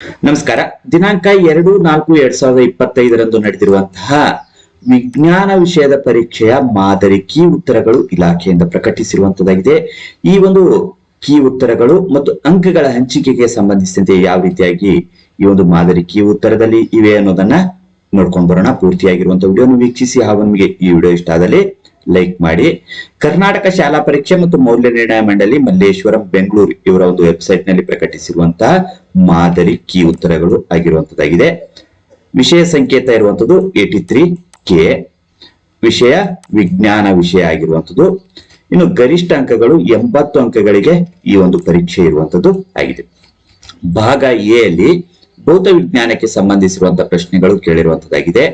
ನಮಸ್ಕಾರ. ದಿನಾಂಕ ಎರಡು, ನಾಲ್ಕು, ಎರಡ್ ಸಾವಿರದ ಇಪ್ಪತ್ತೈದರಂದು ನಡೆದಿರುವಂತಹ ವಿಜ್ಞಾನ ವಿಷಯದ ಪರೀಕ್ಷೆಯ ಮಾದರಿ ಕೀ ಉತ್ತರಗಳು ಇಲಾಖೆಯಿಂದ ಪ್ರಕಟಿಸಿರುವಂತದಾಗಿದೆ ಈ ಒಂದು ಕೀ ಉತ್ತರಗಳು ಮತ್ತು ಅಂಕಗಳ ಹಂಚಿಕೆಗೆ ಸಂಬಂಧಿಸಿದಂತೆ ಯಾವ ರೀತಿಯಾಗಿ ಈ ಒಂದು ಮಾದರಿ ಕೀ ಉತ್ತರದಲ್ಲಿ ಇವೆ ಅನ್ನೋದನ್ನ ನೋಡ್ಕೊಂಡು ಬರೋಣ. ಪೂರ್ತಿಯಾಗಿರುವಂತಹ ವಿಡಿಯೋನ ವೀಕ್ಷಿಸಿ. ಹಾಗೂ ನಿಮಗೆ ಈ ವಿಡಿಯೋ ಇಷ್ಟ ಆದಲ್ಲಿ ಲೈಕ್ ಮಾಡಿ. ಕರ್ನಾಟಕ ಶಾಲಾ ಪರೀಕ್ಷೆ ಮತ್ತು ಮೌಲ್ಯ ನಿರ್ಣಯ ಮಂಡಳಿ ಮಲ್ಲೇಶ್ವರಂ, ಬೆಂಗಳೂರು ಇವರ ಒಂದು ವೆಬ್ಸೈಟ್ನಲ್ಲಿ ಪ್ರಕಟಿಸಿರುವಂತಹ ಮಾದರಿ ಕೀ ಉತ್ತರಗಳು ಆಗಿರುವಂತದ್ದಾಗಿದೆ. ವಿಷಯ ಸಂಕೇತ ಇರುವಂತದ್ದು ಏಟಿ ತ್ರೀ ಕೆ ವಿಷಯ ವಿಜ್ಞಾನ ವಿಷಯ ಆಗಿರುವಂತದ್ದು. ಇನ್ನು ಗರಿಷ್ಠ ಅಂಕಗಳು ಎಂಬತ್ತು ಅಂಕಗಳಿಗೆ ಈ ಒಂದು ಪರೀಕ್ಷೆ ಇರುವಂತದ್ದು ಆಗಿದೆ. ಭಾಗ ಎ ಅಲ್ಲಿ ಭೌತ ವಿಜ್ಞಾನಕ್ಕೆ ಸಂಬಂಧಿಸಿರುವಂತಹ ಪ್ರಶ್ನೆಗಳು ಕೇಳಿರುವಂತದ್ದಾಗಿದೆ.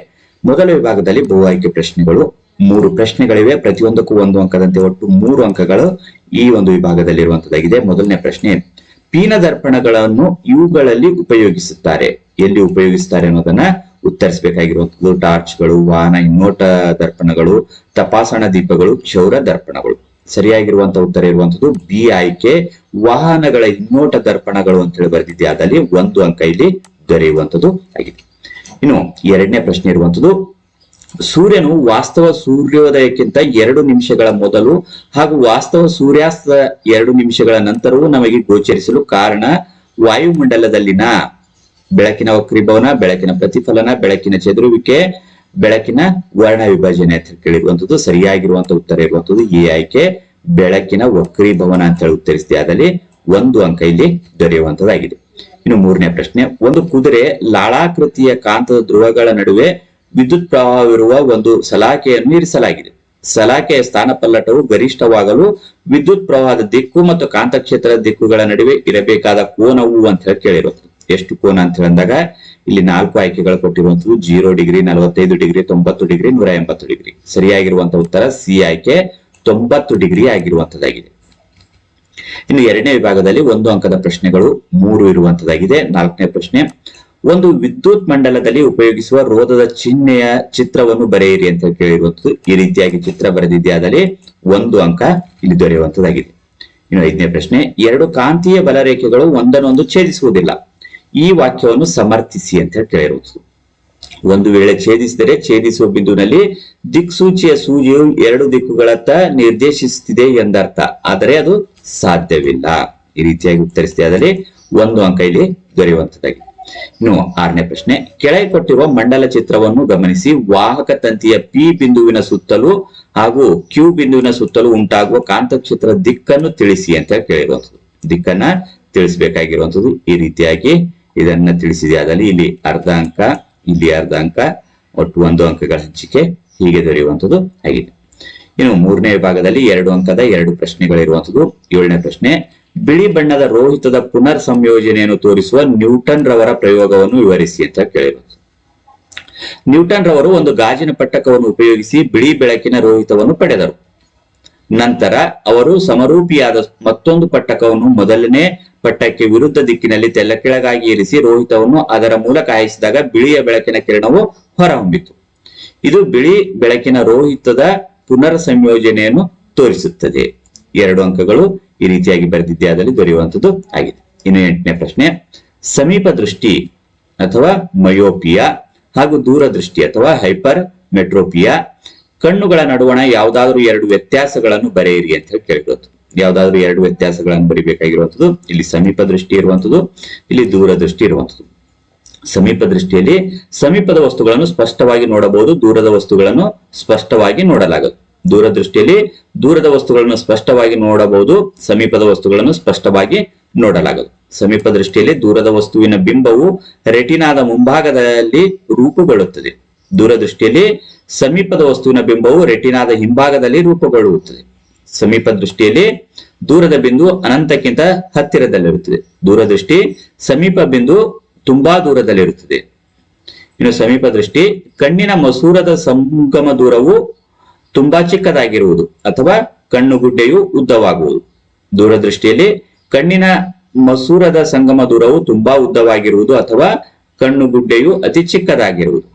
ಮೊದಲ ವಿಭಾಗದಲ್ಲಿ ಬಹು ಆಯ್ಕೆ ಪ್ರಶ್ನೆಗಳು. ಮೂರು ಪ್ರಶ್ನೆಗಳಿವೆ. ಪ್ರತಿಯೊಂದಕ್ಕೂ ಒಂದು ಅಂಕದಂತೆ ಒಟ್ಟು ಮೂರು ಅಂಕಗಳು ಈ ಒಂದು ವಿಭಾಗದಲ್ಲಿ ಇರುವಂತದ್ದಾಗಿದೆ ಮೊದಲನೇ ಪ್ರಶ್ನೆ ಪೀನ ದರ್ಪಣಗಳನ್ನು ಇವುಗಳಲ್ಲಿ ಉಪಯೋಗಿಸುತ್ತಾರೆ. ಎಲ್ಲಿ ಉಪಯೋಗಿಸುತ್ತಾರೆ ಅನ್ನೋದನ್ನ ಉತ್ತರಿಸಬೇಕಾಗಿರುವಂತದ್ದು. ಟಾರ್ಚ್ಗಳು, ವಾಹನ ಹಿನ್ನೋಟ ದರ್ಪಣಗಳು, ತಪಾಸಣಾ ದೀಪಗಳು, ಕ್ಷೌರ ದರ್ಪಣಗಳು. ಸರಿಯಾಗಿರುವಂತಹ ಉತ್ತರ ಇರುವಂತದ್ದು ಬಿ ಆಯ್ಕೆ. ವಾಹನಗಳ ಹಿನ್ನೋಟ ದರ್ಪಣಗಳು ಅಂತ ಹೇಳಿ ಬರೆದಿದ್ದೆ. ಅದಲ್ಲಿ ಒಂದು ಅಂಕ ಇಲ್ಲಿ ದೊರೆಯುವಂತದ್ದು ಆಗಿದೆ. ಇನ್ನು ಎರಡನೇ ಪ್ರಶ್ನೆ ಇರುವಂತದ್ದು ಸೂರ್ಯನು ವಾಸ್ತವ ಸೂರ್ಯೋದಯಕ್ಕಿಂತ ಎರಡು ನಿಮಿಷಗಳ ಮೊದಲು ಹಾಗೂ ವಾಸ್ತವ ಸೂರ್ಯಾಸ್ತ ಎರಡು ನಿಮಿಷಗಳ ನಂತರವೂ ನಮಗೆ ಗೋಚರಿಸಲು ಕಾರಣ ವಾಯುಮಂಡಲದಲ್ಲಿನ ಬೆಳಕಿನ ವಕ್ರೀಭವನ, ಬೆಳಕಿನ ಪ್ರತಿಫಲನ, ಬೆಳಕಿನ ಚದುರುವಿಕೆ, ಬೆಳಕಿನ ವರ್ಣ ವಿಭಜನೆ ಅಂತ ಕೇಳಿರುವಂತದ್ದು ಸರಿಯಾಗಿರುವಂತಹ ಉತ್ತರ ಇರುವಂತದ್ದು ಈ ಆಯ್ಕೆ. ಬೆಳಕಿನ ವಕ್ರೀಭವನ ಅಂತ ಹೇಳಿ ಉತ್ತರಿಸಿದೆ. ಅದರಲ್ಲಿ ಒಂದು ಅಂಕ ಇಲ್ಲಿ ದೊರೆಯುವಂತದ್ದಾಗಿದೆ ಇನ್ನು ಮೂರನೇ ಪ್ರಶ್ನೆ, ಒಂದು ಕುದುರೆ ಲಾಳಾಕೃತಿಯ ಕಾಂತದ ಧ್ರುವಗಳ ನಡುವೆ ವಿದ್ಯುತ್ ಪ್ರವಾಹವಿರುವ ಒಂದು ಸಲಾಕೆಯನ್ನು ಇರಿಸಲಾಗಿದೆ. ಸಲಾಕೆಯ ಸ್ಥಾನಪಲ್ಲಟವು ಗರಿಷ್ಠವಾಗಲು ವಿದ್ಯುತ್ ಪ್ರವಾಹದ ದಿಕ್ಕು ಮತ್ತು ಕಾಂತಕ್ಷೇತ್ರದ ದಿಕ್ಕುಗಳ ನಡುವೆ ಇರಬೇಕಾದ ಕೋನವು ಅಂತ ಹೇಳಿ ಕೇಳಿರೋದು ಎಷ್ಟು ಕೋನ ಅಂತ ಹೇಳಿದಾಗ ಇಲ್ಲಿ ನಾಲ್ಕು ಆಯ್ಕೆಗಳು ಕೊಟ್ಟಿರುವಂತದ್ದು ಜೀರೋ ಡಿಗ್ರಿ, ನಲವತ್ತೈದು ಡಿಗ್ರಿ, ತೊಂಬತ್ತು ಡಿಗ್ರಿ, ನೂರ ಎಂಬತ್ತು ಡಿಗ್ರಿ. ಸರಿಯಾಗಿರುವಂತಹ ಉತ್ತರ ಸಿ ಆಯ್ಕೆ ತೊಂಬತ್ತು ಡಿಗ್ರಿ ಆಗಿರುವಂತದ್ದಾಗಿದೆ ಇನ್ನು ಎರಡನೇ ವಿಭಾಗದಲ್ಲಿ ಒಂದು ಅಂಕದ ಪ್ರಶ್ನೆಗಳು ಮೂರು ಇರುವಂತದ್ದಾಗಿದೆ ನಾಲ್ಕನೇ ಪ್ರಶ್ನೆ ಒಂದು ವಿದ್ಯುತ್ ಮಂಡಲದಲ್ಲಿ ಉಪಯೋಗಿಸುವ ರೋಧದ ಚಿಹ್ನೆಯ ಚಿತ್ರವನ್ನು ಬರೆಯಿರಿ ಅಂತ ಕೇಳಿರುವಂತದ್ದು ಈ ರೀತಿಯಾಗಿ ಚಿತ್ರ ಬರೆದಿದ್ಯಾದಲ್ಲಿ ಒಂದು ಅಂಕ ಇಲ್ಲಿ ದೊರೆಯುವಂತದ್ದಾಗಿದೆ ಇನ್ನು ಐದನೇ ಪ್ರಶ್ನೆ, ಎರಡು ಕಾಂತೀಯ ಬಲರೇಖೆಗಳು ಒಂದನ್ನೊಂದು ಛೇದಿಸುವುದಿಲ್ಲ. ಈ ವಾಕ್ಯವನ್ನು ಸಮರ್ಥಿಸಿ ಅಂತ ಕೇಳಿರುವುದು. ಒಂದು ವೇಳೆ ಛೇದಿಸಿದರೆ ಛೇದಿಸುವ ಬಿಂದುವಿನಲ್ಲಿ ದಿಕ್ಸೂಚಿಯ ಸೂಜಿಯು ಎರಡು ದಿಕ್ಕುಗಳತ್ತ ನಿರ್ದೇಶಿಸುತ್ತಿದೆ ಎಂದರ್ಥ. ಆದರೆ ಅದು ಸಾಧ್ಯವಿಲ್ಲ. ಈ ರೀತಿಯಾಗಿ ಉತ್ತರಿಸಿದೆ ಆದರೆ ಒಂದು ಅಂಕ ಇಲ್ಲಿ ದೊರೆಯುವಂತದ್ದಾಗಿದೆ ಇನ್ನು ಆರನೇ ಪ್ರಶ್ನೆ. ಕೆಳಗೆ ಕೊಟ್ಟಿರುವ ಮಂಡಲ ಚಿತ್ರವನ್ನು ಗಮನಿಸಿ. ವಾಹಕ ತಂತಿಯ ಪಿ ಬಿಂದುವಿನ ಸುತ್ತಲೂ ಹಾಗೂ ಕ್ಯೂ ಬಿಂದುವಿನ ಸುತ್ತಲೂ ಉಂಟಾಗುವ ಕಾಂತಕ್ಷೇತ್ರ ದಿಕ್ಕನ್ನು ತಿಳಿಸಿ ಅಂತ ಕೇಳಿರುವಂತದ್ದು ದಿಕ್ಕನ್ನ ತಿಳಿಸಬೇಕಾಗಿರುವಂತದ್ದು ಈ ರೀತಿಯಾಗಿ ಇದನ್ನ ತಿಳಿಸಿದೆ. ಆದಲ್ಲಿ ಇಲ್ಲಿ ಅರ್ಧ ಅಂಕ ಇಲ್ಲಿ ಅರ್ಧ ಅಂಕ ಒಟ್ಟು ಒಂದು ಅಂಕಗಳ ಹಂಚಿಕೆ ಹೀಗೆ ದೊರೆಯುವಂಥದ್ದು. ಆಗಿದೆ. ಇನ್ನು ಮೂರನೇ ವಿಭಾಗದಲ್ಲಿ ಎರಡು ಅಂಕದ ಎರಡು ಪ್ರಶ್ನೆಗಳಿರುವಂಥದ್ದು. ಏಳನೇ ಪ್ರಶ್ನೆ ಬಿಳಿ ಬಣ್ಣದ ರೋಹಿತದ ಪುನರ್ ಸಂಯೋಜನೆಯನ್ನು ತೋರಿಸುವ ನ್ಯೂಟನ್ ರವರ ಪ್ರಯೋಗವನ್ನು ವಿವರಿಸಿ ಅಂತ ಕೇಳಿರುವುದು ನ್ಯೂಟನ್ ರವರು ಒಂದು ಗಾಜಿನ ಪಟ್ಟಕವನ್ನು ಉಪಯೋಗಿಸಿ ಬಿಳಿ ಬೆಳಕಿನ ರೋಹಿತವನ್ನು ಪಡೆದರು. ನಂತರ ಅವರು ಸಮರೂಪಿಯಾದ ಮತ್ತೊಂದು ಪಟ್ಟಕವನ್ನು ಮೊದಲನೇ ಪಟ್ಟಕ್ಕೆ ವಿರುದ್ಧ ದಿಕ್ಕಿನಲ್ಲಿ ತೆಲ್ಲ ಕೆಳಗಾಗಿ ಇರಿಸಿ ರೋಹಿತವನ್ನು ಅದರ ಮೂಲಕ ಹಾಯಿಸಿದಾಗ ಬಿಳಿಯ ಬೆಳಕಿನ ಕಿರಣವು ಹೊರಹೊಮ್ಮಿತು. ಇದು ಬಿಳಿ ಬೆಳಕಿನ ರೋಹಿತದ ಪುನರ್ ಸಂಯೋಜನೆಯನ್ನು ತೋರಿಸುತ್ತದೆ. ಎರಡು ಅಂಕಗಳು ಈ ರೀತಿಯಾಗಿ ಬರೆದಿದ್ದೆ, ಅದರಲ್ಲಿ ದೊರೆಯುವಂಥದ್ದು ಆಗಿದೆ. ಇನ್ನು ಎಂಟನೇ ಪ್ರಶ್ನೆ, ಸಮೀಪ ದೃಷ್ಟಿ ಅಥವಾ ಮಯೋಪಿಯಾ ಹಾಗೂ ದೂರದೃಷ್ಟಿ ಅಥವಾ ಹೈಪರ್ ಮೆಟ್ರೋಪಿಯಾ, ಕಣ್ಣುಗಳ ನಡುವಣ ಯಾವುದಾದ್ರೂ ಎರಡು ವ್ಯತ್ಯಾಸಗಳನ್ನು ಬರೆಯಿರಿ ಅಂತ ಹೇಳಿ ಕೇಳಿರೋದು ಯಾವ್ದಾದ್ರು ಎರಡು ವ್ಯತ್ಯಾಸಗಳನ್ನು ಬರೀಬೇಕಾಗಿರುವಂಥದ್ದು, ಇಲ್ಲಿ ಸಮೀಪ ದೃಷ್ಟಿ ಇರುವಂಥದ್ದು, ಇಲ್ಲಿ ದೂರದೃಷ್ಟಿ ಇರುವಂಥದ್ದು. ಸಮೀಪ ದೃಷ್ಟಿಯಲ್ಲಿ ಸಮೀಪದ ವಸ್ತುಗಳನ್ನು ಸ್ಪಷ್ಟವಾಗಿ ನೋಡಬಹುದು, ದೂರದ ವಸ್ತುಗಳನ್ನು ಸ್ಪಷ್ಟವಾಗಿ ನೋಡಲಾಗದು. ದೂರದೃಷ್ಟಿಯಲ್ಲಿ ದೂರದ ವಸ್ತುಗಳನ್ನು ಸ್ಪಷ್ಟವಾಗಿ ನೋಡಬಹುದು, ಸಮೀಪದ ವಸ್ತುಗಳನ್ನು ಸ್ಪಷ್ಟವಾಗಿ ನೋಡಲಾಗದು. ಸಮೀಪ ದೃಷ್ಟಿಯಲ್ಲಿ ದೂರದ ವಸ್ತುವಿನ ಬಿಂಬವು ರೆಟಿನಾದ ಮುಂಭಾಗದಲ್ಲಿ ರೂಪುಗೊಳ್ಳುತ್ತದೆ. ದೂರದೃಷ್ಟಿಯಲ್ಲಿ ಸಮೀಪದ ವಸ್ತುವಿನ ಬಿಂಬವು ರೆಟಿನಾದ ಹಿಂಭಾಗದಲ್ಲಿ ರೂಪುಗೊಳ್ಳುತ್ತದೆ. ಸಮೀಪ ದೃಷ್ಟಿಯಲ್ಲಿ ದೂರದ ಬಿಂದು ಅನಂತಕ್ಕಿಂತ ಹತ್ತಿರದಲ್ಲಿರುತ್ತದೆ. ದೂರದೃಷ್ಟಿ ಸಮೀಪ ಬಿಂದು ತುಂಬಾ ದೂರದಲ್ಲಿರುತ್ತದೆ. ಇನ್ನು ಸಮೀಪ ದೃಷ್ಟಿ ಕಣ್ಣಿನ ಮಸೂರದ ಸಂಗಮ ದೂರವು ತುಂಬಾ ಚಿಕ್ಕದಾಗಿರುವುದು ಅಥವಾ ಕಣ್ಣುಗುಡ್ಡೆಯು ಉದ್ದವಾಗುವುದು. ದೂರದೃಷ್ಟಿಯಲ್ಲಿ ಕಣ್ಣಿನ ಮಸೂರದ ಸಂಗಮ ದೂರವು ತುಂಬಾ ಉದ್ದವಾಗಿರುವುದು ಅಥವಾ ಕಣ್ಣುಗುಡ್ಡೆಯು ಅತಿ ಚಿಕ್ಕದಾಗಿರುವುದು.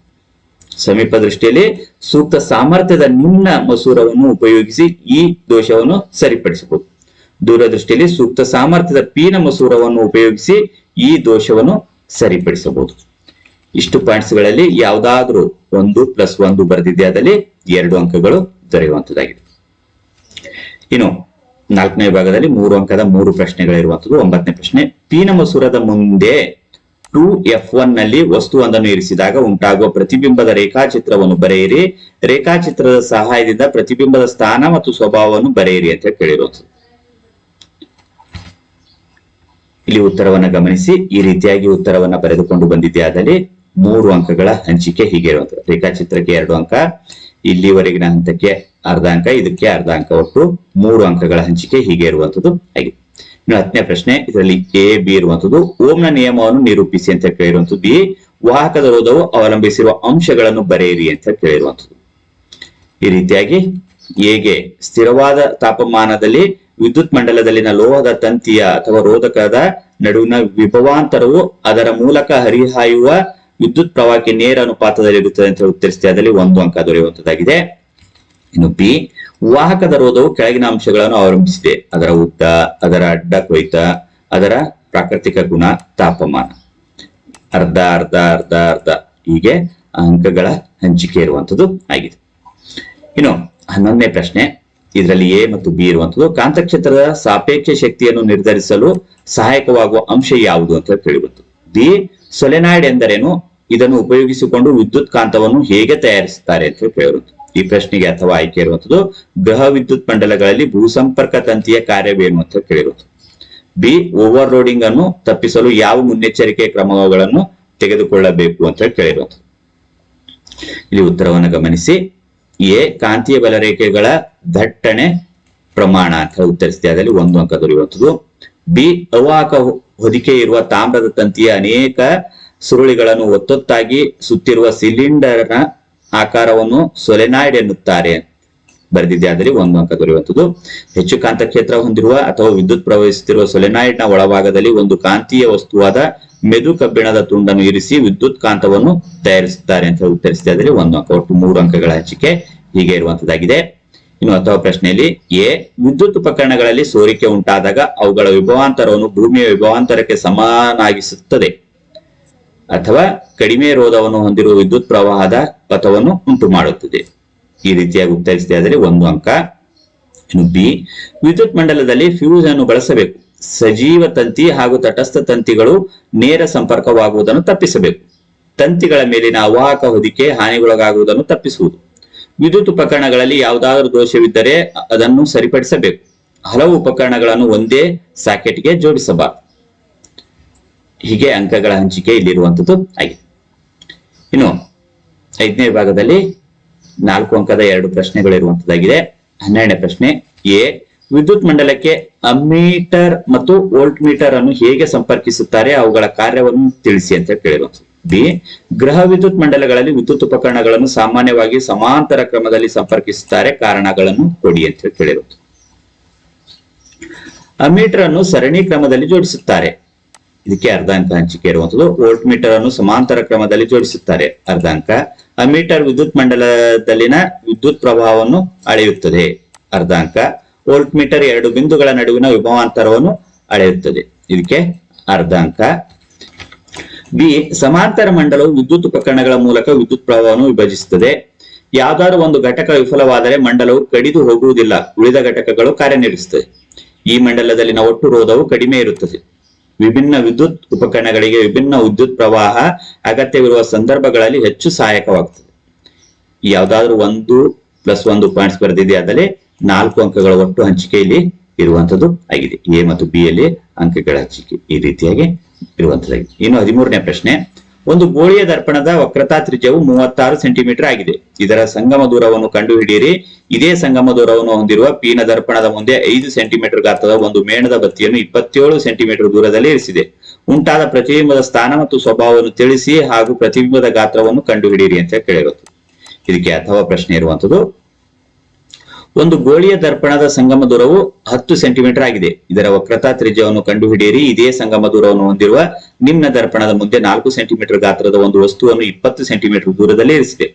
ಸಮೀಪ ದೃಷ್ಟಿಯಲ್ಲಿ ಸೂಕ್ತ ಸಾಮರ್ಥ್ಯದ ನಿಮ್ನ ಮಸೂರವನ್ನು ಉಪಯೋಗಿಸಿ ಈ ದೋಷವನ್ನು ಸರಿಪಡಿಸಬಹುದು. ದೂರದೃಷ್ಟಿಯಲ್ಲಿ ಸೂಕ್ತ ಸಾಮರ್ಥ್ಯದ ಪೀನ ಮಸೂರವನ್ನು ಉಪಯೋಗಿಸಿ ಈ ದೋಷವನ್ನು ಸರಿಪಡಿಸಬಹುದು. ಇಷ್ಟು ಪಾಯಿಂಟ್ಸ್ಗಳಲ್ಲಿ ಯಾವ್ದಾದ್ರೂ ಒಂದು ಪ್ಲಸ್ ಒಂದು ಬರೆದಿದೆ ಅದಲ್ಲಿ ಎರಡು ಅಂಕಗಳು ದೊರೆಯುವಂತದ್ದಾಗಿದೆ ಇನ್ನು ನಾಲ್ಕನೇ ಭಾಗದಲ್ಲಿ ಮೂರು ಅಂಕದ ಮೂರು ಪ್ರಶ್ನೆಗಳಿರುವಂತದ್ದು ಒಂಬತ್ತನೇ ಪ್ರಶ್ನೆ ಪೀನ ಮಸೂರದ ಮುಂದೆ ಟು ಎಫ್ ಒನ್ನಲ್ಲಿ ವಸ್ತುವೊಂದನ್ನು ಇರಿಸಿದಾಗ ಉಂಟಾಗುವ ಪ್ರತಿಬಿಂಬದ ರೇಖಾಚಿತ್ರವನ್ನು ಬರೆಯಿರಿ. ರೇಖಾಚಿತ್ರದ ಸಹಾಯದಿಂದ ಪ್ರತಿಬಿಂಬದ ಸ್ಥಾನ ಮತ್ತು ಸ್ವಭಾವವನ್ನು ಬರೆಯಿರಿ ಅಂತ ಕೇಳಿರುವಂತದ್ದು ಇಲ್ಲಿ ಉತ್ತರವನ್ನು ಗಮನಿಸಿ. ಈ ರೀತಿಯಾಗಿ ಉತ್ತರವನ್ನು ಬರೆದುಕೊಂಡು ಬಂದಿದ್ದೆ ಆದಲ್ಲಿ ಮೂರು ಅಂಕಗಳ ಹಂಚಿಕೆ ಹೀಗೆ ಇರುವಂತದ್ದು ರೇಖಾಚಿತ್ರಕ್ಕೆ ಎರಡು ಅಂಕ, ಇಲ್ಲಿವರೆಗಿನ ಹಂತಕ್ಕೆ ಅರ್ಧ ಅಂಕ, ಇದಕ್ಕೆ ಅರ್ಧ ಅಂಕ ಒಟ್ಟು ಮೂರು ಅಂಕಗಳ ಹಂಚಿಕೆ ಹೀಗೆ ಇರುವಂತದ್ದು ಆಗಿದೆ. ಇನ್ನು ಹತ್ತನೇ ಪ್ರಶ್ನೆ, ಇದರಲ್ಲಿ ಎ ಬಿ ಇರುವಂತದ್ದು ಓಮ್ನ ನಿಯಮವನ್ನು ನಿರೂಪಿಸಿ ಅಂತ ಕೇಳಿರುವಂತದ್ದು ಬಿ ವಾಹಕದ ರೋಧವು ಅವಲಂಬಿಸಿರುವ ಅಂಶಗಳನ್ನು ಬರೆಯಿರಿ ಅಂತ ಕೇಳಿರುವಂತದ್ದು ಈ ರೀತಿಯಾಗಿ ಎಗೆ ಸ್ಥಿರವಾದ ತಾಪಮಾನದಲ್ಲಿ ವಿದ್ಯುತ್ ಮಂಡಲದಲ್ಲಿನ ಲೋಹದ ತಂತಿಯ ಅಥವಾ ರೋಧಕದ ನಡುವಿನ ವಿಭವಾಂತರವು ಅದರ ಮೂಲಕ ಹರಿಹಾಯುವ ವಿದ್ಯುತ್ ಪ್ರವಾಹಕ್ಕೆ ನೇರ ಅನುಪಾತದಲ್ಲಿರುತ್ತದೆ ಅಂತ ಹೇಳಿ ಉತ್ತರಿಸಿದೆ. ಅದರಲ್ಲಿ ಒಂದು ಅಂಕ ದೊರೆಯುವಂತದ್ದಾಗಿದೆ. ಇನ್ನು ಬಿ, ವಾಹಕದ ರೋಧವು ಕೆಳಗಿನ ಅಂಶಗಳನ್ನು ಅವಲಂಬಿಸಿದೆ. ಅದರ ಉದ್ದ, ಅದರ ಅಡ್ಡ ಕೊಯ್ತ, ಅದರ ಪ್ರಾಕೃತಿಕ ಗುಣ, ತಾಪಮಾನ. ಅರ್ಧ ಅರ್ಧ ಅರ್ಧ ಅರ್ಧ ಹೀಗೆ ಅಂಕಗಳ ಹಂಚಿಕೆ ಇರುವಂತದ್ದು ಆಗಿದೆ. ಇನ್ನು ಹನ್ನೊಂದನೇ ಪ್ರಶ್ನೆ, ಇದರಲ್ಲಿ ಎ ಮತ್ತು ಬಿ ಇರುವಂತದ್ದು. ಕಾಂತಕ್ಷೇತ್ರದ ಸಾಪೇಕ್ಷ ಶಕ್ತಿಯನ್ನು ನಿರ್ಧರಿಸಲು ಸಹಾಯಕವಾಗುವ ಅಂಶ ಯಾವುದು ಅಂತ ಕೇಳಿಬಂತು ಬಿ, ಸೊಲೆನಾಯ್ಡ್ ಎಂದರೇನು? ಇದನ್ನು ಉಪಯೋಗಿಸಿಕೊಂಡು ವಿದ್ಯುತ್ ಕಾಂತವನ್ನು ಹೇಗೆ ತಯಾರಿಸುತ್ತಾರೆ ಅಂತ ಕೇಳಿರುವುದು ಈ ಪ್ರಶ್ನೆಗೆ ಅಥವಾ ಆಯ್ಕೆ ಇರುವಂತದ್ದು ಗೃಹ ವಿದ್ಯುತ್ ಮಂಡಲಗಳಲ್ಲಿ ಭೂಸಂಪರ್ಕ ತಂತಿಯ ಕಾರ್ಯವೇನು ಅಂತ ಕೇಳಿರುವುದು. ಬಿ ಓವರ್ ಲೋಡಿಂಗ್ ಅನ್ನು ತಪ್ಪಿಸಲು ಯಾವ ಮುನ್ನೆಚ್ಚರಿಕೆ ಕ್ರಮಗಳನ್ನು ತೆಗೆದುಕೊಳ್ಳಬೇಕು ಅಂತ ಕೇಳಿರುವುದು. ಇಲ್ಲಿ ಉತ್ತರವನ್ನು ಗಮನಿಸಿ. ಎ, ಕಾಂತೀಯ ಬಲರೇಖೆಗಳ ದಟ್ಟಣೆ ಪ್ರಮಾಣ ಅಂತ ಉತ್ತರಿಸಿದೆ ಅದರಲ್ಲಿ ಒಂದು ಅಂಕ ದೊರೆಯುವಂಥದ್ದು ಬಿ ಅವಾಕ ಹೊದಿಕೆ ಇರುವ ತಾಮ್ರದ ತಂತಿಯ ಅನೇಕ ಸುರುಳಿಗಳನ್ನು ಒತ್ತೊತ್ತಾಗಿ ಸುತ್ತಿರುವ ಸಿಲಿಂಡರ್ನ ಆಕಾರವನ್ನು ಸೊಲೆನಾಯ್ಡ್ ಎನ್ನುತ್ತಾರೆ. ಬರೆದಿದೆ ಆದರೆ ಒಂದು ಅಂಕ ದೊರೆಯುವಂಥದ್ದು. ಹೆಚ್ಚು ಕಾಂತ ಕ್ಷೇತ್ರ ಹೊಂದಿರುವ ಅಥವಾ ವಿದ್ಯುತ್ ಪ್ರವಹಿಸುತ್ತಿರುವ ಸೊಲೆನಾಯ್ಡ್ನ ಒಳಭಾಗದಲ್ಲಿ ಒಂದು ಕಾಂತೀಯ ವಸ್ತುವಾದ ಮೆದು ಕಬ್ಬಿಣದ ತುಂಡನ್ನು ಇರಿಸಿ ವಿದ್ಯುತ್ ಕಾಂತವನ್ನು ತಯಾರಿಸುತ್ತಾರೆ ಅಂತ ಉತ್ತರಿಸಿದೆ ಆದರೆ ಒಂದು ಅಂಕ, ಒಟ್ಟು ಮೂರು ಅಂಕಗಳ ಹಂಚಿಕೆ ಹೀಗೆ ಇರುವಂತದ್ದಾಗಿದೆ ಇನ್ನು ಅಥವಾ ಪ್ರಶ್ನೆಯಲ್ಲಿ, ಎ, ವಿದ್ಯುತ್ ಉಪಕರಣಗಳಲ್ಲಿ ಸೋರಿಕೆ ಉಂಟಾದಾಗ ಅವುಗಳ ವಿಭವಾಂತರವನ್ನು ಭೂಮಿಯ ವಿಭವಾಂತರಕ್ಕೆ ಸಮನಾಗಿಸುತ್ತದೆ. ಅಥವಾ ಕಡಿಮೆ ರೋಧವನ್ನು ಹೊಂದಿರುವ ವಿದ್ಯುತ್ ಪ್ರವಾಹದ ಪಥವನ್ನು ಉಂಟು ಮಾಡುತ್ತದೆ. ಈ ರೀತಿಯಾಗಿ ಉತ್ತರಿಸಿದೆ ಆದರೆ ಒಂದು ಅಂಕ. ಇನ್ನು ಬಿ, ವಿದ್ಯುತ್ ಮಂಡಲದಲ್ಲಿ ಫ್ಯೂಸ್ ಅನ್ನು ಬಳಸಬೇಕು. ಸಜೀವ ತಂತಿ ಹಾಗೂ ತಟಸ್ಥ ತಂತಿಗಳು ನೇರ ಸಂಪರ್ಕವಾಗುವುದನ್ನು ತಪ್ಪಿಸಬೇಕು. ತಂತಿಗಳ ಮೇಲಿನ ಅವಾಹಕ ಹೊದಿಕೆ ಹಾನಿಗೊಳಗಾಗುವುದನ್ನು ತಪ್ಪಿಸುವುದು. ವಿದ್ಯುತ್ ಉಪಕರಣಗಳಲ್ಲಿ ಯಾವುದಾದರೂ ದೋಷವಿದ್ದರೆ ಅದನ್ನು ಸರಿಪಡಿಸಬೇಕು. ಹಲವು ಉಪಕರಣಗಳನ್ನು ಒಂದೇ ಸಾಕೆಟ್ಗೆ ಜೋಡಿಸಬಾರದು. ಹೀಗೆ ಅಂಕಗಳ ಹಂಚಿಕೆ ಇಲ್ಲಿರುವಂತದ್ದು ಆಗಿದೆ. ಇನ್ನು ಐದನೇ ಭಾಗದಲ್ಲಿ ನಾಲ್ಕು ಅಂಕದ ಎರಡು ಪ್ರಶ್ನೆಗಳಿರುವಂತದ್ದಾಗಿದೆ ಹನ್ನೆರಡನೇ ಪ್ರಶ್ನೆ ಎ, ವಿದ್ಯುತ್ ಮಂಡಲಕ್ಕೆ ಅಮ್ಮೀಟರ್ ಮತ್ತು ವೋಲ್ಟ್ ಮೀಟರ್ ಅನ್ನು ಹೇಗೆ ಸಂಪರ್ಕಿಸುತ್ತಾರೆ, ಅವುಗಳ ಕಾರ್ಯವನ್ನು ತಿಳಿಸಿ ಅಂತ ಕೇಳಿರುವಂತದ್ದು ಬಿ, ಗೃಹ ವಿದ್ಯುತ್ ಮಂಡಲಗಳಲ್ಲಿ ವಿದ್ಯುತ್ ಉಪಕರಣಗಳನ್ನು ಸಾಮಾನ್ಯವಾಗಿ ಸಮಾಂತರ ಕ್ರಮದಲ್ಲಿ ಸಂಪರ್ಕಿಸುತ್ತಾರೆ, ಕಾರಣಗಳನ್ನು ಕೊಡಿ ಅಂತ ಕೇಳಿರುವುದು ಅಮ್ಮೀಟರ್ ಅನ್ನು ಸರಣಿ ಕ್ರಮದಲ್ಲಿ ಜೋಡಿಸುತ್ತಾರೆ. ಇದಕ್ಕೆ ಅರ್ಧ ಅಂಕ ಹಂಚಿಕೆ ಇರುವಂತದ್ದು ವೋಲ್ಟ್ ಮೀಟರ್ ಅನ್ನು ಸಮಾಂತರ ಕ್ರಮದಲ್ಲಿ ಜೋಡಿಸುತ್ತಾರೆ. ಅರ್ಧ ಅಂಕ. ಮೀಟರ್ ವಿದ್ಯುತ್ ಮಂಡಲದಲ್ಲಿನ ವಿದ್ಯುತ್ ಪ್ರಭಾವವನ್ನು ಅಳೆಯುತ್ತದೆ. ಅರ್ಧ ಅಂಕ. ವೋಲ್ಟ್ ಮೀಟರ್ ಎರಡು ಬಿಂದುಗಳ ನಡುವಿನ ವಿಭವಾಂತರವನ್ನು ಅಳೆಯುತ್ತದೆ. ಇದಕ್ಕೆ ಅರ್ಧ ಅಂಕ. ಬಿ. ಸಮಾಂತರ ಮಂಡಲವು ವಿದ್ಯುತ್ ಉಪಕರಣಗಳ ಮೂಲಕ ವಿದ್ಯುತ್ ಪ್ರವಾಹವನ್ನು ವಿಭಜಿಸುತ್ತದೆ. ಯಾವ್ದಾದ್ರು ಒಂದು ಘಟಕ ವಿಫಲವಾದರೆ ಮಂಡಲವು ಕಡಿದು ಹೋಗುವುದಿಲ್ಲ. ಉಳಿದ ಘಟಕಗಳು ಕಾರ್ಯನಿರ್ವಹಿಸುತ್ತದೆ ಈ ಮಂಡಲದಲ್ಲಿನ ಒಟ್ಟು ರೋಧವು ಕಡಿಮೆ ಇರುತ್ತದೆ. ವಿಭಿನ್ನ ವಿದ್ಯುತ್ ಉಪಕರಣಗಳಿಗೆ ವಿಭಿನ್ನ ವಿದ್ಯುತ್ ಪ್ರವಾಹ ಅಗತ್ಯವಿರುವ ಸಂದರ್ಭಗಳಲ್ಲಿ ಹೆಚ್ಚು ಸಹಾಯಕವಾಗುತ್ತದೆ ಯಾವ್ದಾದ್ರು ಒಂದು ಪ್ಲಸ್ ಒಂದು ಪಾಯಿಂಟ್ಸ್ ಬರೆದಿದೆಯಾದಲ್ಲಿ ನಾಲ್ಕು ಅಂಕಗಳ ಒಟ್ಟು ಹಂಚಿಕೆಯಲ್ಲಿ ಇರುವಂತದ್ದು ಆಗಿದೆ. ಎ ಮತ್ತು ಬಿ ಯಲ್ಲಿ ಅಂಕಗಳ ಹಂಚಿಕೆ ಈ ರೀತಿಯಾಗಿ ಇರುವಂತದ್ದಾಗಿದೆ ಇನ್ನು ಹದಿಮೂರನೇ ಪ್ರಶ್ನೆ ಒಂದು ಗೋಳಿಯ ದರ್ಪಣದ ವಕ್ರತಾ ತ್ರಿಜ್ಯವು ಮೂವತ್ತಾರು ಸೆಂಟಿಮೀಟರ್ ಆಗಿದೆ. ಇದರ ಸಂಗಮ ದೂರವನ್ನು ಕಂಡುಹಿಡಿಯಿರಿ. ಇದೇ ಸಂಗಮ ದೂರವನ್ನು ಹೊಂದಿರುವ ಪೀನ ದರ್ಪಣದ ಮುಂದೆ ಐದು ಸೆಂಟಿಮೀಟರ್ ಗಾತ್ರದ ಒಂದು ಮೇಣದ ಬತ್ತಿಯನ್ನು ಇಪ್ಪತ್ತೇಳು ಸೆಂಟಿಮೀಟರ್ ದೂರದಲ್ಲಿ ಇರಿಸಿದೆ. ಉಂಟಾದ ಪ್ರತಿಬಿಂಬದ ಸ್ಥಾನ ಮತ್ತು ಸ್ವಭಾವವನ್ನು ತಿಳಿಸಿ ಹಾಗೂ ಪ್ರತಿಬಿಂಬದ ಗಾತ್ರವನ್ನು ಕಂಡುಹಿಡಿಯಿರಿ ಅಂತ ಕೇಳಿರುತ್ತೆ ಇದಕ್ಕೆ ಅಥವಾ ಪ್ರಶ್ನೆ ಇರುವಂತದ್ದು ಒಂದು ಗೋಳಿಯ ದರ್ಪಣದ ಸಂಗಮ ದೂರವು ಹತ್ತು ಸೆಂಟಿಮೀಟರ್ ಆಗಿದೆ. ಇದರ ವಕ್ರತಾ ತ್ರಿಜ್ಯವನ್ನು ಕಂಡುಹಿಡಿಯಿರಿ. ಇದೇ ಸಂಗಮ ದೂರವನ್ನು ಹೊಂದಿರುವ ನಿಮ್ನ ದರ್ಪಣದ ಮುಂದೆ ನಾಲ್ಕು ಸೆಂಟಿಮೀಟರ್ ಗಾತ್ರದ ಒಂದು ವಸ್ತುವನ್ನು ಇಪ್ಪತ್ತು ಸೆಂಟಿಮೀಟರ್ ದೂರದಲ್ಲಿ ಇರಿಸಿದೆ.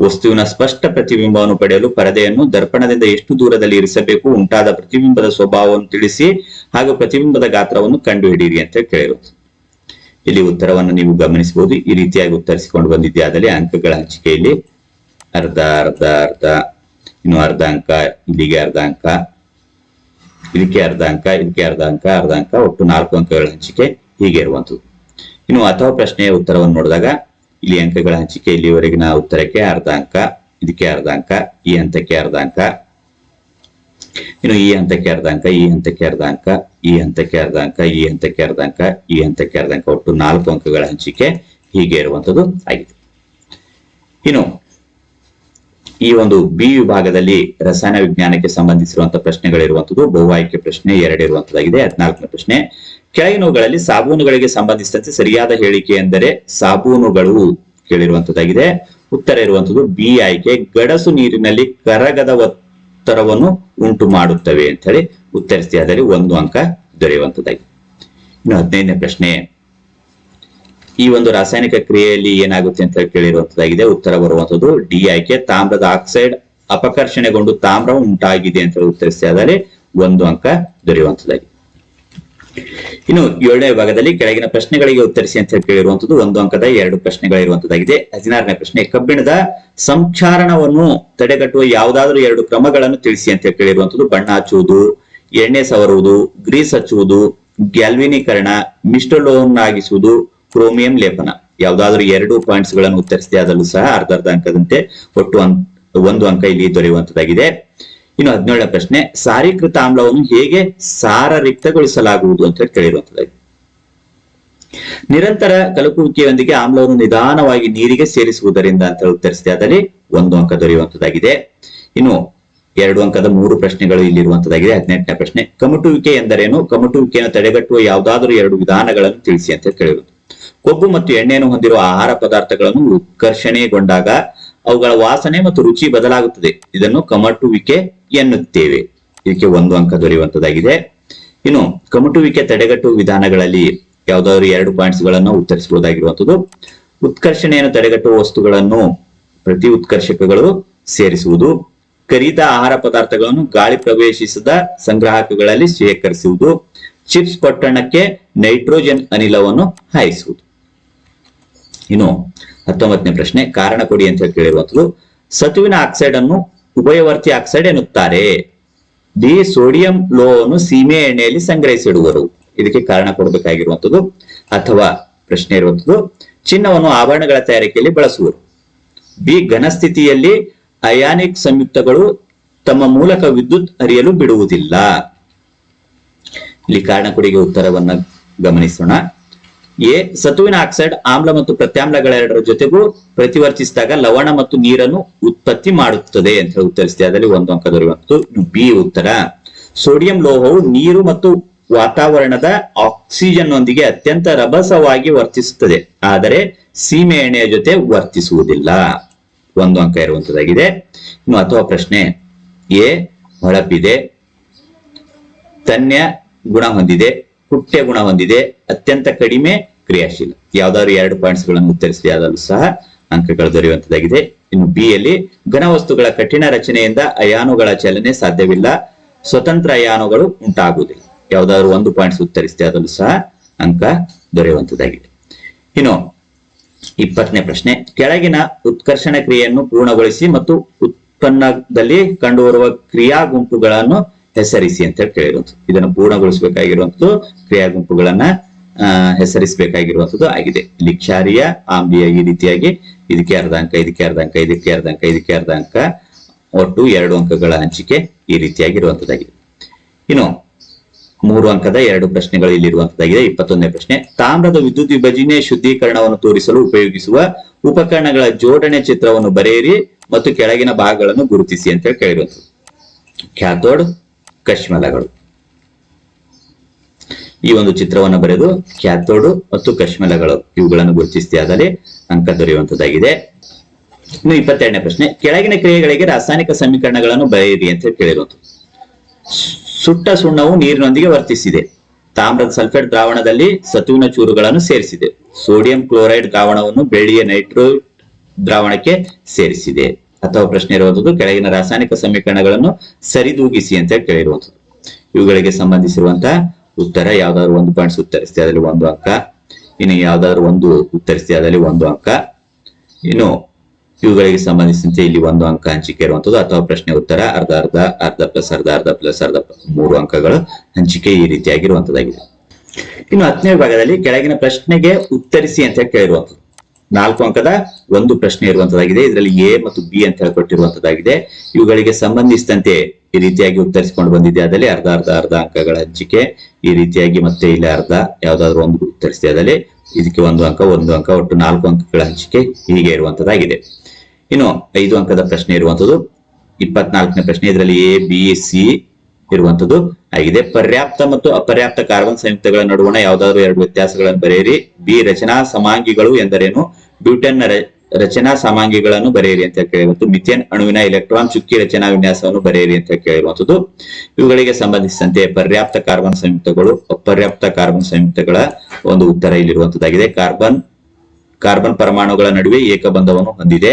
ವಸ್ತುವಿನ ಸ್ಪಷ್ಟ ಪ್ರತಿಬಿಂಬವನ್ನು ಪಡೆಯಲು ಪರದೆಯನ್ನು ದರ್ಪಣದಿಂದ ಎಷ್ಟು ದೂರದಲ್ಲಿ ಇರಿಸಬೇಕು ಉಂಟಾದ ಪ್ರತಿಬಿಂಬದ ಸ್ವಭಾವವನ್ನು ತಿಳಿಸಿ ಹಾಗೂ ಪ್ರತಿಬಿಂಬದ ಗಾತ್ರವನ್ನು ಕಂಡುಹಿಡಿಯಿರಿ ಅಂತ ಕೇಳಿರುತ್ತೆ ಇಲ್ಲಿ ಉತ್ತರವನ್ನು ನೀವು ಗಮನಿಸಬಹುದು. ಈ ರೀತಿಯಾಗಿ ಉತ್ತರಿಸಿಕೊಂಡು ಬಂದಿದ್ದೆ. ಆದಲ್ಲಿ ಅಂಕಗಳ ಹಂಚಿಕೆಯಲ್ಲಿ ಅರ್ಧ ಅರ್ಧ ಅರ್ಧ. ಇನ್ನು ಅರ್ಧ ಅಂಕ ಇಲ್ಲಿಗೆ ಅರ್ಧ ಅಂಕ ಇದಕ್ಕೆ ಅರ್ಧ ಅಂಕ ಇದಕ್ಕೆ ಅರ್ಧ ಅಂಕ ಅರ್ಧ ಅಂಕ ಒಟ್ಟು ನಾಲ್ಕು ಅಂಕಗಳ ಹಂಚಿಕೆ ಹೀಗೆ ಇರುವಂತದ್ದು ಇನ್ನು ಅಥವಾ ಪ್ರಶ್ನೆಯ ಉತ್ತರವನ್ನು ನೋಡಿದಾಗ ಇಲ್ಲಿ ಅಂಕಗಳ ಹಂಚಿಕೆ ಇಲ್ಲಿವರೆಗಿನ ಉತ್ತರಕ್ಕೆ ಅರ್ಧ ಅಂಕ ಇದಕ್ಕೆ ಅರ್ಧ ಅಂಕ ಈ ಹಂತಕ್ಕೆ ಅರ್ಧ ಅಂಕ ಇನ್ನು ಈ ಹಂತಕ್ಕೆ ಅರ್ಧ ಅಂಕ ಈ ಹಂತಕ್ಕೆ ಅರ್ಧ ಅಂಕ ಈ ಹಂತಕ್ಕೆ ಅರ್ಧ ಅಂಕ ಈ ಹಂತಕ್ಕೆ ಅರ್ಧ ಅಂಕ ಈ ಹಂತಕ್ಕೆ ಅರ್ಧ ಅಂಕ ಒಟ್ಟು ನಾಲ್ಕು ಅಂಕಗಳ ಹಂಚಿಕೆ ಹೀಗೆ ಇರುವಂತದ್ದು ಆಗಿದೆ ಇನ್ನು ಈ ಒಂದು ಬಿ ವಿಭಾಗದಲ್ಲಿ ರಸಾಯನ ವಿಜ್ಞಾನಕ್ಕೆ ಸಂಬಂಧಿಸಿರುವಂತಹ ಪ್ರಶ್ನೆಗಳಿರುವಂತದ್ದು ಬಹು ಆಯ್ಕೆ ಪ್ರಶ್ನೆ ಎರಡಿರುವಂತದ್ದಾಗಿದೆ ಹದಿನಾಲ್ಕನೇ ಪ್ರಶ್ನೆ. ಕೆಳಗಿನವುಗಳಲ್ಲಿ ಸಾಬೂನುಗಳಿಗೆ ಸಂಬಂಧಿಸಿದಂತೆ ಸರಿಯಾದ ಹೇಳಿಕೆ ಎಂದರೆ ಸಾಬೂನುಗಳು ಕೇಳಿರುವಂತದ್ದಾಗಿದೆ. ಉತ್ತರ ಇರುವಂತದ್ದು, ಬಿ ಆಯ್ಕೆ ಗಡಸು ನೀರಿನಲ್ಲಿ ಕರಗದ ಒತ್ತರವನ್ನು ಉಂಟು ಮಾಡುತ್ತವೆ ಅಂತ ಹೇಳಿ ಉತ್ತರಿಸಿ ಅದರಲ್ಲಿ ಒಂದು ಅಂಕ ದೊರೆಯುವಂತದ್ದಾಗಿದೆ. ಇನ್ನು ಹದಿನೈದನೇ ಪ್ರಶ್ನೆ. ಈ ಒಂದು ರಾಸಾಯನಿಕ ಕ್ರಿಯೆಯಲ್ಲಿ ಏನಾಗುತ್ತೆ ಅಂತ ಹೇಳಿ ಕೇಳಿರುವಂತದ್ದಾಗಿದೆ ಉತ್ತರ ಬರುವಂತದ್ದು ಡಿ ಆಯ್ಕೆ ತಾಮ್ರದ ಆಕ್ಸೈಡ್ ಅಪಕರ್ಷಣೆಗೊಂಡು ತಾಮ್ರ ಉಂಟಾಗಿದೆ ಅಂತ ಹೇಳಿ ಉತ್ತರಿಸಿ ಆದರೆ ಒಂದು ಅಂಕ ದೊರೆಯುವಂತದ್ದಾಗಿದೆ ಇನ್ನು ಏಳನೇ ಭಾಗದಲ್ಲಿ ಕೆಳಗಿನ ಪ್ರಶ್ನೆಗಳಿಗೆ ಉತ್ತರಿಸಿ ಅಂತ ಹೇಳಿ ಕೇಳಿರುವಂತದ್ದು ಒಂದು ಅಂಕದ ಎರಡು ಪ್ರಶ್ನೆಗಳಿರುವಂತದಾಗಿದೆ. ಹದಿನಾರನೇ ಪ್ರಶ್ನೆ, ಕಬ್ಬಿಣದ ಸಂಕ್ಷಾರಣವನ್ನು ತಡೆಗಟ್ಟುವ ಯಾವುದಾದ್ರೂ ಎರಡು ಕ್ರಮಗಳನ್ನು ತಿಳಿಸಿ ಅಂತ ಹೇಳಿ ಕೇಳಿರುವಂತದ್ದು ಬಣ್ಣ ಹಚ್ಚುವುದು, ಎಣ್ಣೆ ಸವರುವುದು, ಗ್ರೀಸ್ ಹಚ್ಚುವುದು, ಗ್ಯಾಲ್ವಿನೀಕರಣ ಮಿಸ್ಟಲೋನ್ನಾಗಿಸುವುದು ಕ್ರೋಮಿಯಂ ಲೇಪನ. ಯಾವ್ದಾದ್ರು ಎರಡು ಪಾಯಿಂಟ್ಸ್ಗಳನ್ನು ಉತ್ತರಿಸಿದೆ, ಅದರಲ್ಲೂ ಸಹ ಅರ್ಧ ಅರ್ಧ ಅಂಕದಂತೆ ಒಟ್ಟು ಒಂದು ಅಂಕ ಇಲ್ಲಿ ದೊರೆಯುವಂತದಾಗಿದೆ ಇನ್ನು ಹದಿನೇಳನೇ ಪ್ರಶ್ನೆ, ಸಾರೀಕೃತ ಆಮ್ಲವನ್ನು ಹೇಗೆ ಸಾರರಿಕ್ತಗೊಳಿಸಲಾಗುವುದು ಅಂತ ಹೇಳಿ ನಿರಂತರ ಕಲಕುವಿಕೆಯೊಂದಿಗೆ ಆಮ್ಲವನ್ನು ನಿಧಾನವಾಗಿ ನೀರಿಗೆ ಸೇರಿಸುವುದರಿಂದ ಅಂತ ಉತ್ತರಿಸಿದೆ, ಅದರಲ್ಲಿ ಒಂದು ಅಂಕ ದೊರೆಯುವಂತದಾಗಿದೆ ಇನ್ನು ಎರಡು ಅಂಕದ ಮೂರು ಪ್ರಶ್ನೆಗಳು ಇಲ್ಲಿರುವಂತದ್ದಾಗಿದೆ ಹದಿನೆಂಟನೇ ಪ್ರಶ್ನೆ, ಕಮಟುವಿಕೆ ಎಂದರೇನು? ಕಮಟುವಿಕೆಯನ್ನು ತಡೆಗಟ್ಟುವ ಯಾವುದಾದರೂ ಎರಡು ವಿಧಾನಗಳನ್ನು ತಿಳಿಸಿ ಅಂತ ಕೇಳಿರುವುದು ಕೊಬ್ಬು ಮತ್ತು ಎಣ್ಣೆಯನ್ನು ಹೊಂದಿರುವ ಆಹಾರ ಪದಾರ್ಥಗಳನ್ನು ಉತ್ಕರ್ಷಣೆಗೊಂಡಾಗ ಅವುಗಳ ವಾಸನೆ ಮತ್ತು ರುಚಿ ಬದಲಾಗುತ್ತದೆ. ಇದನ್ನು ಕಮಟುವಿಕೆ ಎನ್ನುತ್ತೇವೆ. ಇದಕ್ಕೆ ಒಂದು ಅಂಕ ದೊರೆಯುವಂತದ್ದಾಗಿದೆ ಇನ್ನು, ಕಮಟುವಿಕೆ ತಡೆಗಟ್ಟುವ ವಿಧಾನಗಳಲ್ಲಿ ಯಾವ್ದಾದ್ರು ಎರಡು ಪಾಯಿಂಟ್ಸ್ಗಳನ್ನು ಉತ್ತರಿಸಬಹುದಾಗಿರುವಂತದ್ದು. ಉತ್ಕರ್ಷಣೆಯನ್ನು ತಡೆಗಟ್ಟುವ ವಸ್ತುಗಳನ್ನು ಪ್ರತಿ ಉತ್ಕರ್ಷಕಗಳು ಸೇರಿಸುವುದು. ಕರಿದ ಆಹಾರ ಪದಾರ್ಥಗಳನ್ನು ಗಾಳಿ ಪ್ರವೇಶಿಸದ ಸಂಗ್ರಾಹಕಗಳಲ್ಲಿ ಶೇಖರಿಸುವುದು. ಚಿಪ್ಸ್ ಪೊಟ್ಟಣಕ್ಕೆ ನೈಟ್ರೋಜನ್ ಅನಿಲವನ್ನು ಹಾಯಿಸುವುದು. ಇನ್ನು ಹತ್ತೊಂಬತ್ತನೇ ಪ್ರಶ್ನೆ, ಕಾರಣ ಕೊಡಿ ಅಂತ ಹೇಳಿ ಕೇಳಿರುವಂತದ್ದು ಸತುವಿನ ಆಕ್ಸೈಡ್ ಅನ್ನು ಉಭಯವರ್ತಿ ಆಕ್ಸೈಡ್ ಎನ್ನುತ್ತಾರೆ. ಡಿ ಸೋಡಿಯಂ ಲೋಹವನ್ನು ಸೀಮೆ ಎಣ್ಣೆಯಲ್ಲಿ ಸಂಗ್ರಹಿಸಿಡುವರು. ಇದಕ್ಕೆ ಕಾರಣ ಕೊಡಬೇಕಾಗಿರುವಂತದ್ದು ಅಥವಾ ಪ್ರಶ್ನೆ ಇರುವಂತದ್ದು ಚಿನ್ನವನ್ನು ಆಭರಣಗಳ ತಯಾರಿಕೆಯಲ್ಲಿ ಬಳಸುವರು. ಬಿ, ಘನಸ್ಥಿತಿಯಲ್ಲಿ ಅಯಾನಿಕ್ ಸಂಯುಕ್ತಗಳು ತಮ್ಮ ಮೂಲಕ ವಿದ್ಯುತ್ ಹರಿಯಲು ಬಿಡುವುದಿಲ್ಲ. ಇಲ್ಲಿ ಕಾರಣ ಕೊಡಿಗೆ ಉತ್ತರವನ್ನ ಗಮನಿಸೋಣ. ಎ, ಸತುವಿನ ಆಕ್ಸೈಡ್ ಆಮ್ಲ ಮತ್ತು ಪ್ರತ್ಯಾಮ್ಲಗಳೆರಡರ ಜೊತೆಗೂ ಪ್ರತಿವರ್ತಿಸಿದಾಗ ಲವಣ ಮತ್ತು ನೀರನ್ನು ಉತ್ಪತ್ತಿ ಮಾಡುತ್ತದೆ ಅಂತ ಹೇಳಿ ಉತ್ತರಿಸಿದೆ ಅದರಲ್ಲಿ ಒಂದು ಅಂಕ ದೊರೆಯುವಂತದ್ದು ಬಿ ಉತ್ತರ. ಸೋಡಿಯಂ ಲೋಹವು ನೀರು ಮತ್ತು ವಾತಾವರಣದ ಆಕ್ಸಿಜನ್ ನೊಂದಿಗೆ ಅತ್ಯಂತ ರಭಸವಾಗಿ ವರ್ತಿಸುತ್ತದೆ. ಆದರೆ ಸೀಮೆ ಎಣ್ಣೆಯ ಜೊತೆ ವರ್ತಿಸುವುದಿಲ್ಲ. ಒಂದು ಅಂಕ ಇರುವಂತದ್ದಾಗಿದೆ ಇನ್ನು ಅಥವಾ ಪ್ರಶ್ನೆ, ಎ, ಹೊಳಪಿದೆ, ತನ್ಯ ಗುಣ ಹೊಂದಿದೆ ಕುಟ್ಯ ಗುಣ ಹೊಂದಿದೆ. ಅತ್ಯಂತ ಕಡಿಮೆ ಕ್ರಿಯಾಶೀಲ. ಯಾವ್ದಾದ್ರು ಎರಡು ಪಾಯಿಂಟ್ಸ್ಗಳನ್ನು ಉತ್ತರಿಸಿದೆ ಅದರಲ್ಲೂ ಸಹ ಅಂಕಗಳು ದೊರೆಯುವಂತದಾಗಿದೆ ಇನ್ನು ಬಿ ಯಲ್ಲಿ ಘನವಸ್ತುಗಳ ಕಠಿಣ ರಚನೆಯಿಂದ ಅಯಾನುಗಳ ಚಲನೆ ಸಾಧ್ಯವಿಲ್ಲ. ಸ್ವತಂತ್ರ ಅಯಾನುಗಳು ಉಂಟಾಗುವುದಿಲ್ಲ. ಯಾವ್ದಾದ್ರು ಒಂದು ಪಾಯಿಂಟ್ಸ್ ಉತ್ತರಿಸಿದೆ ಅದರಲ್ಲೂ ಸಹ ಅಂಕ ದೊರೆಯುವಂತದಾಗಿದೆ ಇನ್ನು ಇಪ್ಪತ್ತನೇ ಪ್ರಶ್ನೆ. ಕೆಳಗಿನ ಉತ್ಕರ್ಷಣ ಕ್ರಿಯೆಯನ್ನು ಪೂರ್ಣಗೊಳಿಸಿ ಮತ್ತು ಉತ್ಪನ್ನದಲ್ಲಿ ಕಂಡುಬರುವ ಕ್ರಿಯಾ ಗುಂಪುಗಳನ್ನು ಹೆಸರಿಸಿ ಅಂತ ಹೇಳಿ ಕೇಳಿರುವಂಥದ್ದು. ಇದನ್ನು ಪೂರ್ಣಗೊಳಿಸಬೇಕಾಗಿರುವಂಥದ್ದು ಕ್ರಿಯಾ ಗುಂಪುಗಳನ್ನ ಹೆಸರಿಸಬೇಕಾಗಿರುವಂಥದ್ದು ಆಗಿದೆ. ಇಲ್ಲಿ ಕ್ಷಾರಿಯ ಆಂಬಿಯ ಈ ರೀತಿಯಾಗಿ ಇದಕ್ಕೆ ಅರ್ಧ ಅಂಕ ಇದಕ್ಕೆ ಅರ್ಧ ಅಂಕ ಇದಕ್ಕೆ ಅರ್ಧ ಅಂಕ ಇದಕ್ಕೆ ಅರ್ಧ ಅಂಕ ಒಟ್ಟು ಎರಡು ಅಂಕಗಳ ಹಂಚಿಕೆ ಈ ರೀತಿಯಾಗಿ ಇರುವಂತದ್ದಾಗಿದೆ ಇನ್ನು ಮೂರು ಅಂಕದ ಎರಡು ಪ್ರಶ್ನೆಗಳು ಇಲ್ಲಿರುವಂತದ್ದಾಗಿದೆ ಇಪ್ಪತ್ತೊಂದನೇ ಪ್ರಶ್ನೆ, ತಾಮ್ರದ ವಿದ್ಯುತ್ ವಿಭಜನೆ ಶುದ್ಧೀಕರಣವನ್ನು ತೋರಿಸಲು ಉಪಯೋಗಿಸುವ ಉಪಕರಣಗಳ ಜೋಡಣೆ ಚಿತ್ರವನ್ನು ಬರೆಯಿರಿ ಮತ್ತು ಕೆಳಗಿನ ಭಾಗಗಳನ್ನು ಗುರುತಿಸಿ ಅಂತ ಹೇಳಿ ಕೇಳಿರುವಂಥದ್ದು. ಕ್ಯಾಥೋಡ್ ಕಶ್ಮಲಗಳು ಈ ಒಂದು ಚಿತ್ರವನ್ನು ಬರೆದು ಕ್ಯಾಥೋಡು ಮತ್ತು ಕಶ್ಮಲಗಳು. ಇವುಗಳನ್ನು ಗುರುತಿಸಿದೆ ಆದರೆ ಅಂಕ ದೊರೆಯುವಂತದ್ದಾಗಿದೆ. ಇನ್ನು ಇಪ್ಪತ್ತೆರಡನೇ ಪ್ರಶ್ನೆ, ಕೆಳಗಿನ ಕ್ರಿಯೆಗಳಿಗೆ ರಾಸಾಯನಿಕ ಸಮೀಕರಣಗಳನ್ನು ಬರೆಯಿರಿ ಅಂತ ಕೇಳಿರೋದು. ಸುಟ್ಟ ಸುಣ್ಣವು ನೀರಿನೊಂದಿಗೆ ವರ್ತಿಸಿದೆ. ತಾಮ್ರದ ಸಲ್ಫೇಟ್ ದ್ರಾವಣದಲ್ಲಿ ಸತುವಿನ ಚೂರುಗಳನ್ನು ಸೇರಿಸಿದೆ. ಸೋಡಿಯಂ ಕ್ಲೋರೈಡ್ ದ್ರಾವಣವನ್ನು ಬೆಳ್ಳಿಯ ನೈಟ್ರೋ ದ್ರಾವಣಕ್ಕೆ ಸೇರಿಸಿದೆ. ಅಥವಾ ಪ್ರಶ್ನೆ ಇರುವಂತದ್ದು ಕೆಳಗಿನ ರಾಸಾಯನಿಕ ಸಮೀಕರಣಗಳನ್ನು ಸರಿದೂಗಿಸಿ ಅಂತ ಹೇಳಿ ಕೇಳಿರುವಂತದ್ದು ಇವುಗಳಿಗೆ ಸಂಬಂಧಿಸಿರುವಂತಹ ಉತ್ತರ ಯಾವ್ದಾದ್ರು ಒಂದು ಪಾಯಿಂಟ್ಸ್ ಉತ್ತರಿಸಿದೆ ಅದರಲ್ಲಿ ಒಂದು ಅಂಕ. ಇನ್ನು ಯಾವ್ದಾದ್ರು ಒಂದು ಉತ್ತರಿಸಿದೆ ಅದರಲ್ಲಿ ಒಂದು ಅಂಕ. ಇನ್ನು ಇವುಗಳಿಗೆ ಸಂಬಂಧಿಸಿದಂತೆ ಇಲ್ಲಿ ಒಂದು ಅಂಕ ಹಂಚಿಕೆ ಇರುವಂತದ್ದು ಅಥವಾ ಪ್ರಶ್ನೆ ಉತ್ತರ, ಅರ್ಧ ಅರ್ಧ ಅರ್ಧ ಪ್ಲಸ್ ಅರ್ಧ ಅರ್ಧ ಪ್ಲಸ್ ಅರ್ಧ ಮೂರು ಅಂಕಗಳು ಹಂಚಿಕೆ ಈ ರೀತಿಯಾಗಿರುವಂತದ್ದಾಗಿದೆ ಇನ್ನು ಹತ್ತನೇ ಭಾಗದಲ್ಲಿ ಕೆಳಗಿನ ಪ್ರಶ್ನೆಗೆ ಉತ್ತರಿಸಿ ಅಂತ ಹೇಳಿ ಕೇಳಿರುವಂತದ್ದು ನಾಲ್ಕು ಅಂಕದ ಒಂದು ಪ್ರಶ್ನೆ ಇರುವಂತದ್ದಾಗಿದೆ ಇದರಲ್ಲಿ ಎ ಮತ್ತು ಬಿ ಅಂತ ಹೇಳಿ ಕೊಟ್ಟಿರುವಂತದ್ದಾಗಿದೆ ಇವುಗಳಿಗೆ ಸಂಬಂಧಿಸಿದಂತೆ ಈ ರೀತಿಯಾಗಿ ಉತ್ತರಿಸಿಕೊಂಡು ಬಂದಿದೆ. ಅದರಲ್ಲಿ ಅರ್ಧ ಅರ್ಧ ಅರ್ಧ ಅಂಕಗಳ ಹಂಚಿಕೆ, ಈ ರೀತಿಯಾಗಿ ಮತ್ತೆ ಇಲ್ಲಿ ಅರ್ಧ ಯಾವ್ದಾದ್ರು ಒಂದು ಉತ್ತರಿಸಿದೆ. ಅದರಲ್ಲಿ ಇದಕ್ಕೆ ಒಂದು ಅಂಕ ಒಂದು ಅಂಕ, ಒಟ್ಟು ನಾಲ್ಕು ಅಂಕಗಳ ಹಂಚಿಕೆ ಹೀಗೆ ಇರುವಂತದ್ದಾಗಿದೆ ಇನ್ನು ಐದು ಅಂಕದ ಪ್ರಶ್ನೆ ಇರುವಂತದ್ದು. ಇಪ್ಪತ್ನಾಲ್ಕನೇ ಪ್ರಶ್ನೆ. ಇದರಲ್ಲಿ ಎ, ಬಿ, ಸಿ ಇರುವಂತದ್ದು ಆಗಿದೆ. ಪರ್ಯಾಪ್ತ ಮತ್ತು ಅಪರ್ಯಾಪ್ತ ಕಾರ್ಬನ್ ಸಂಯುಕ್ತಗಳ ನಡುವಣ ಯಾವ್ದಾದ್ರು ಎರಡು ವ್ಯತ್ಯಾಸಗಳನ್ನು ಬರೆಯಿರಿ. ಬಿ, ರಚನಾ ಸಮಾಂಗಿಗಳು ಎಂದರೇನು? ಬ್ಯೂಟನ್ ರಚನಾ ಸಮಾಂಗಿಗಳನ್ನು ಬರೆಯಿರಿ ಅಂತ ಕೇಳಿರುವಂತದ್ದು ಮಿಥೇನ್ ಅಣುವಿನ ಎಲೆಕ್ಟ್ರಾನ್ ಚುಕ್ಕಿ ರಚನಾ ವಿನ್ಯಾಸವನ್ನು ಬರೆಯಿರಿ ಅಂತ ಕೇಳಿರುವಂತದ್ದು ಇವುಗಳಿಗೆ ಸಂಬಂಧಿಸಿದಂತೆ ಪರ್ಯಾಪ್ತ ಕಾರ್ಬನ್ ಸಂಯುಕ್ತಗಳು, ಅಪರ್ಯಾಪ್ತ ಕಾರ್ಬನ್ ಸಂಯುಕ್ತಗಳ ಒಂದು ಉತ್ತರ ಇಲ್ಲಿರುವಂತದ್ದಾಗಿದೆ ಕಾರ್ಬನ್ ಕಾರ್ಬನ್ ಪರಮಾಣುಗಳ ನಡುವೆ ಏಕಬಂಧವನ್ನು ಹೊಂದಿದೆ.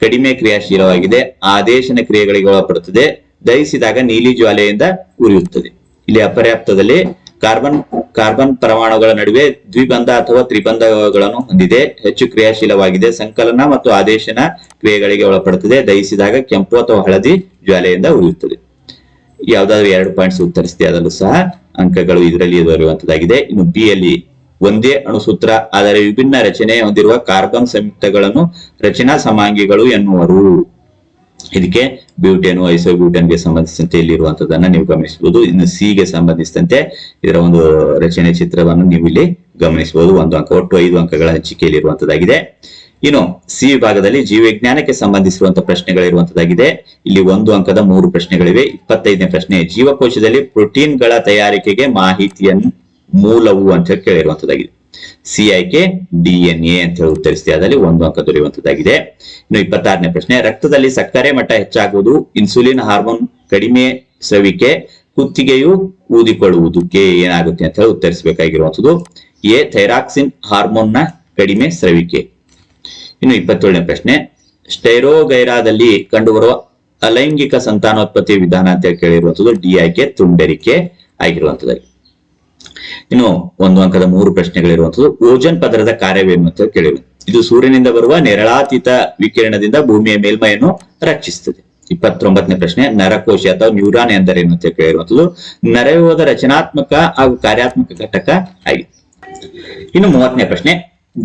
ಕಡಿಮೆ ಕ್ರಿಯಾಶೀಲವಾಗಿದೆ. ಆದೇಶನ ಕ್ರಿಯೆಗಳಿಗೆ ಒಳಪಡುತ್ತದೆ. ದಹಿಸಿದಾಗ ನೀಲಿ ಜ್ವಾಲೆಯಿಂದ ಉರಿಯುತ್ತದೆ. ಇಲ್ಲಿ ಅಪರ್ಯಾಪ್ತದಲ್ಲಿ ಕಾರ್ಬನ್ ಕಾರ್ಬನ್ ಪರಮಾಣುಗಳ ನಡುವೆ ದ್ವಿಬಂಧ ಅಥವಾ ತ್ರಿಬಂಧಗಳನ್ನು ಹೊಂದಿದೆ. ಹೆಚ್ಚು ಕ್ರಿಯಾಶೀಲವಾಗಿದೆ. ಸಂಕಲನ ಮತ್ತು ಆದೇಶನ ಕ್ರಿಯೆಗಳಿಗೆ ಒಳಪಡುತ್ತದೆ. ದಹಿಸಿದಾಗ ಕೆಂಪು ಅಥವಾ ಹಳದಿ ಜ್ವಾಲೆಯಿಂದ ಉರಿಯುತ್ತದೆ. ಯಾವ್ದಾದ್ರು ಎರಡು ಪಾಯಿಂಟ್ಸ್ ಉತ್ತರಿಸಿದೆ ಅದರಲ್ಲೂ ಸಹ ಅಂಕಗಳು ಇದರಲ್ಲಿ ದೊರೆಯುವಂತದ್ದಾಗಿದೆ. ಇನ್ನು ಬಿ ಅಲ್ಲಿ ಒಂದೇ ಅಣುಸೂತ್ರ, ಆದರೆ ವಿಭಿನ್ನ ರಚನೆ ಹೊಂದಿರುವ ಕಾರ್ಬನ್ ಸಂಯುಕ್ತಗಳನ್ನು ರಚನಾ ಸಮಾಂಗಿಗಳು ಎನ್ನುವರು. ಇದಕ್ಕೆ ಬ್ಯೂಟೇನ್ ಐಸೋಬ್ಯೂಟನ್ಗೆ ಸಂಬಂಧಿಸಿದಂತೆ ಇಲ್ಲಿರುವಂತದನ್ನ ನೀವು ಗಮನಿಸಬಹುದು. ಇನ್ನು ಸಿ ಗೆ ಸಂಬಂಧಿಸಿದಂತೆ ಇದರ ಒಂದು ರಚನೆ ಚಿತ್ರವನ್ನು ನೀವು ಇಲ್ಲಿ ಗಮನಿಸಬಹುದು. ಒಂದು ಅಂಕ, ಒಟ್ಟು ಐದು ಅಂಕಗಳ ಹಂಚಿಕೆಯಲ್ಲಿರುವಂತದ್ದಾಗಿದೆ ಇನ್ನು ಸಿ ವಿಭಾಗದಲ್ಲಿ ಜೀವವಿಜ್ಞಾನಕ್ಕೆ ಸಂಬಂಧಿಸಿರುವಂತಹ ಪ್ರಶ್ನೆಗಳಿರುವಂತದ್ದಾಗಿದೆ ಇಲ್ಲಿ ಒಂದು ಅಂಕದ ಮೂರು ಪ್ರಶ್ನೆಗಳಿವೆ. ಇಪ್ಪತ್ತೈದನೇ ಪ್ರಶ್ನೆ, ಜೀವಕೋಶದಲ್ಲಿ ಪ್ರೋಟೀನ್ಗಳ ತಯಾರಿಕೆಗೆ ಮಾಹಿತಿಯನ್ನು ಮೂಲವು ಅಂತ ಕೇಳಿರುವಂತದ್ದಾಗಿದೆ. ಸಿ ಆಯ್ಕೆ ಎ ಅಂತ ಹೇಳಿ ಉತ್ತರಿಸಿದೆ ಅದರಲ್ಲಿ ಒಂದು ಅಂಕ ದೊರೆಯುವಂತದ್ದಾಗಿದೆ ಇನ್ನು ಇಪ್ಪತ್ತಾರನೇ ಪ್ರಶ್ನೆ, ರಕ್ತದಲ್ಲಿ ಸಕ್ಕರೆ ಮಟ್ಟ ಹೆಚ್ಚಾಗುವುದು, ಇನ್ಸುಲಿನ್ ಹಾರ್ಮೋನ್ ಕಡಿಮೆ ಸ್ರವಿಕೆ, ಕುತ್ತಿಗೆಯು ಊದಿಕೊಳ್ಳುವುದಕ್ಕೆ ಏನಾಗುತ್ತೆ ಅಂತ ಹೇಳಿ ಉತ್ತರಿಸಬೇಕಾಗಿರುವಂತದ್ದು ಎ, ಥೈರಾಕ್ಸಿನ್ ಹಾರ್ಮೋನ್ನ ಕಡಿಮೆ ಸ್ರವಿಕೆ. ಇನ್ನು ಇಪ್ಪತ್ತೇಳನೇ ಪ್ರಶ್ನೆ, ಸ್ಟೈರೋಗೈರಾದಲ್ಲಿ ಕಂಡುಬರುವ ಅಲೈಂಗಿಕ ಸಂತಾನೋತ್ಪತ್ತಿ ವಿಧಾನ ಅಂತ ಕೇಳಿರುವಂತದ್ದು ಡಿ ಆಯ್ಕೆ ತುಂಡರಿಕೆ ಆಗಿರುವಂತದ್ದು ಇನ್ನು ಒಂದು ಅಂಕದ ಮೂರು ಪ್ರಶ್ನೆಗಳಿರುವಂತದ್ದು ಓಜನ್ ಪದರದ ಕಾರ್ಯವೇನು ಅಂತ ಕೇಳಿರುವುದು ಇದು ಸೂರ್ಯನಿಂದ ಬರುವ ನೆರಳಾತೀತ ವಿಕಿರಣದಿಂದ ಭೂಮಿಯ ಮೇಲ್ಮೈಯನ್ನು ರಕ್ಷಿಸುತ್ತದೆ. ಇಪ್ಪತ್ತೊಂಬತ್ತನೇ ಪ್ರಶ್ನೆ, ನರಕೋಶ ಅಥವಾ ನ್ಯೂರಾನ್ ಎಂದರೇನು ಅಂತ ಕೇಳಿರುವಂತದ್ದು ನರವ್ಯೂಹದ ರಚನಾತ್ಮಕ ಹಾಗೂ ಕಾರ್ಯಾತ್ಮಕ ಘಟಕ ಆಗಿದೆ. ಇನ್ನು ಮೂವತ್ತನೇ ಪ್ರಶ್ನೆ,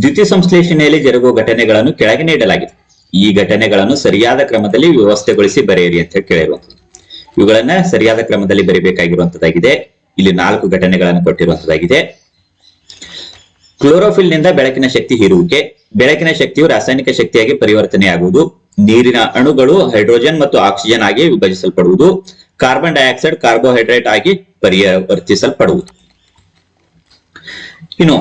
ದ್ಯುತಿ ಸಂಶ್ಲೇಷಣೆಯಲ್ಲಿ ಜರುಗುವ ಘಟನೆಗಳನ್ನು ಕೆಳಗೆ ನೀಡಲಾಗಿದೆ. ಈ ಘಟನೆಗಳನ್ನು ಸರಿಯಾದ ಕ್ರಮದಲ್ಲಿ ವ್ಯವಸ್ಥೆಗೊಳಿಸಿ ಬರೆಯಿರಿ ಅಂತ ಕೇಳಿರುವಂತದ್ದು ಇವುಗಳನ್ನ ಸರಿಯಾದ ಕ್ರಮದಲ್ಲಿ ಬರೀಬೇಕಾಗಿರುವಂತದ್ದಾಗಿದೆ ಇಲ್ಲಿ ನಾಲ್ಕು ಘಟನೆಗಳನ್ನು ಕೊಟ್ಟಿರುವಂತದ್ದಾಗಿದೆ. ಕ್ಲೋರೋಫಿಲ್ನಿಂದ ಬೆಳಕಿನ ಶಕ್ತಿ ಹೀರುವಿಕೆ, ಬೆಳಕಿನ ಶಕ್ತಿಯು ರಾಸಾಯನಿಕ ಶಕ್ತಿಯಾಗಿ ಪರಿವರ್ತನೆಯಾಗುವುದು, ನೀರಿನ ಅಣುಗಳು ಹೈಡ್ರೋಜನ್ ಮತ್ತು ಆಕ್ಸಿಜನ್ ಆಗಿ ವಿಭಜಿಸಲ್ಪಡುವುದು, ಕಾರ್ಬನ್ ಡೈಆಕ್ಸೈಡ್, ಕಾರ್ಬೋಹೈಡ್ರೇಟ್ ಆಗಿ ಪರಿವರ್ತಿಸಲ್ಪಡುವುದು. ಇನ್ನು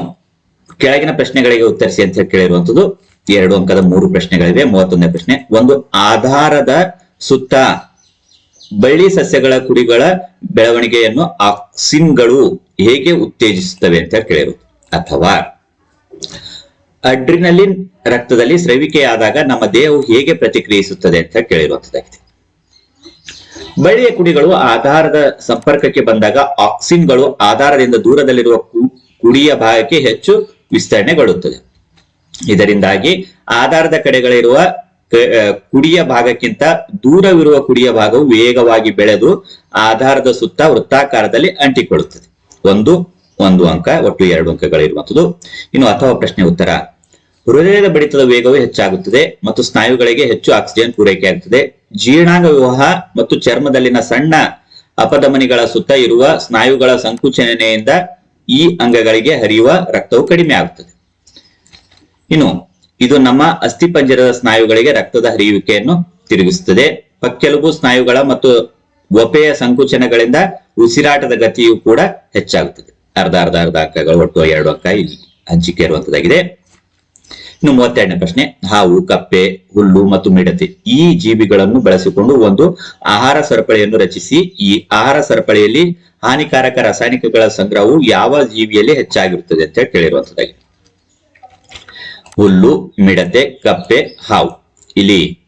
ಕೆಳಗಿನ ಪ್ರಶ್ನೆಗಳಿಗೆ ಉತ್ತರಿಸಿ ಅಂತ ಕೇಳಿರುವಂತದ್ದು, ಎರಡು ಅಂಕದ ಮೂರು ಪ್ರಶ್ನೆಗಳಿವೆ, ಮೂವತ್ತೊಂದನೇ ಪ್ರಶ್ನೆ. ಒಂದು ಆಧಾರದ ಸುತ್ತ ಬಳ್ಳಿ ಸಸ್ಯಗಳ ಕುಡಿಗಳ ಬೆಳವಣಿಗೆಯನ್ನು ಆಕ್ಸಿನ್ಗಳು ಹೇಗೆ ಉತ್ತೇಜಿಸುತ್ತವೆ ಅಂತ ಕೇಳಿರು ಅಥವಾ ಅಡ್ರಿನಲಿನ್ ರಕ್ತದಲ್ಲಿ ಸ್ರವಿಕೆಯಾದಾಗ ನಮ್ಮ ದೇಹವು ಹೇಗೆ ಪ್ರತಿಕ್ರಿಯಿಸುತ್ತದೆ ಅಂತ ಕೇಳಿರುವಂತದ್ದಾಗಿದೆ ಬಳ್ಳಿಯ ಕುಡಿಗಳು ಆಧಾರದ ಸಂಪರ್ಕಕ್ಕೆ ಬಂದಾಗ ಆಕ್ಸಿನ್ಗಳು ಆಧಾರದಿಂದ ದೂರದಲ್ಲಿರುವ ಕುಡಿಯ ಭಾಗಕ್ಕೆ ಹೆಚ್ಚು ವಿಸ್ತರಣೆಗೊಳ್ಳುತ್ತದೆ. ಇದರಿಂದಾಗಿ ಆಧಾರದ ಕಡೆಗಳಿರುವ ಕುಡಿಯ ಭಾಗಕ್ಕಿಂತ ದೂರವಿರುವ ಕುಡಿಯ ಭಾಗವು ವೇಗವಾಗಿ ಬೆಳೆದು ಆಧಾರದ ಸುತ್ತ ವೃತ್ತಾಕಾರದಲ್ಲಿ ಅಂಟಿಕೊಳ್ಳುತ್ತದೆ. ಒಂದು ಒಂದು ಅಂಕ, ಒಟ್ಟು ಎರಡು ಅಂಕಗಳಿರುವಂಥದ್ದು. ಇನ್ನು ಅಥವಾ ಪ್ರಶ್ನೆ ಉತ್ತರ. ಹೃದಯದ ಬಡಿತದ ವೇಗವು ಹೆಚ್ಚಾಗುತ್ತದೆ ಮತ್ತು ಸ್ನಾಯುಗಳಿಗೆ ಹೆಚ್ಚು ಆಕ್ಸಿಜನ್ ಪೂರೈಕೆಯಾಗುತ್ತದೆ ಜೀರ್ಣಾಂಗ ವಿವಾಹ ಮತ್ತು ಚರ್ಮದಲ್ಲಿನ ಸಣ್ಣ ಅಪಧಮನಿಗಳ ಸುತ್ತ ಇರುವ ಸ್ನಾಯುಗಳ ಸಂಕುಚನೆಯಿಂದ ಈ ಅಂಗಗಳಿಗೆ ಹರಿಯುವ ರಕ್ತವು ಕಡಿಮೆ ಆಗುತ್ತದೆ. ಇನ್ನು ಇದು ನಮ್ಮ ಅಸ್ಥಿಪಂಜರದ ಸ್ನಾಯುಗಳಿಗೆ ರಕ್ತದ ಹರಿಯುವಿಕೆಯನ್ನು ತಿರುಗಿಸುತ್ತದೆ. ಪಕ್ಕೆಲುಬು ಸ್ನಾಯುಗಳ ಮತ್ತು ಒಪೆಯ ಸಂಕುಚನಗಳಿಂದ ಉಸಿರಾಟದ ಗತಿಯು ಕೂಡ ಹೆಚ್ಚಾಗುತ್ತದೆ. ಅರ್ಧ ಅರ್ಧ ಅರ್ಧ ಅಂಕಗಳು ಒಟ್ಟು ಎರಡು ಅಕ್ಕ ಇಲ್ಲಿ ಹಂಚಿಕೆ ಇರುವಂತದ್ದಾಗಿದೆ ಇನ್ನು ಮೂವತ್ತೆರಡನೇ ಪ್ರಶ್ನೆ, ಹಾವು, ಕಪ್ಪೆ, ಹುಲ್ಲು ಮತ್ತು ಮಿಡತೆ ಈ ಜೀವಿಗಳನ್ನು ಬಳಸಿಕೊಂಡು ಒಂದು ಆಹಾರ ಸರಪಳಿಯನ್ನು ರಚಿಸಿ, ಈ ಆಹಾರ ಸರಪಳಿಯಲ್ಲಿ ಹಾನಿಕಾರಕ ರಾಸಾಯನಿಕಗಳ ಸಂಗ್ರಹವು ಯಾವ ಜೀವಿಯಲ್ಲಿ ಹೆಚ್ಚಾಗಿರುತ್ತದೆ ಅಂತ ಹೇಳಿ ಹುಲ್ಲು, ಮಿಡತೆ, ಕಪ್ಪೆ, ಹಾವು. ಇಲ್ಲಿ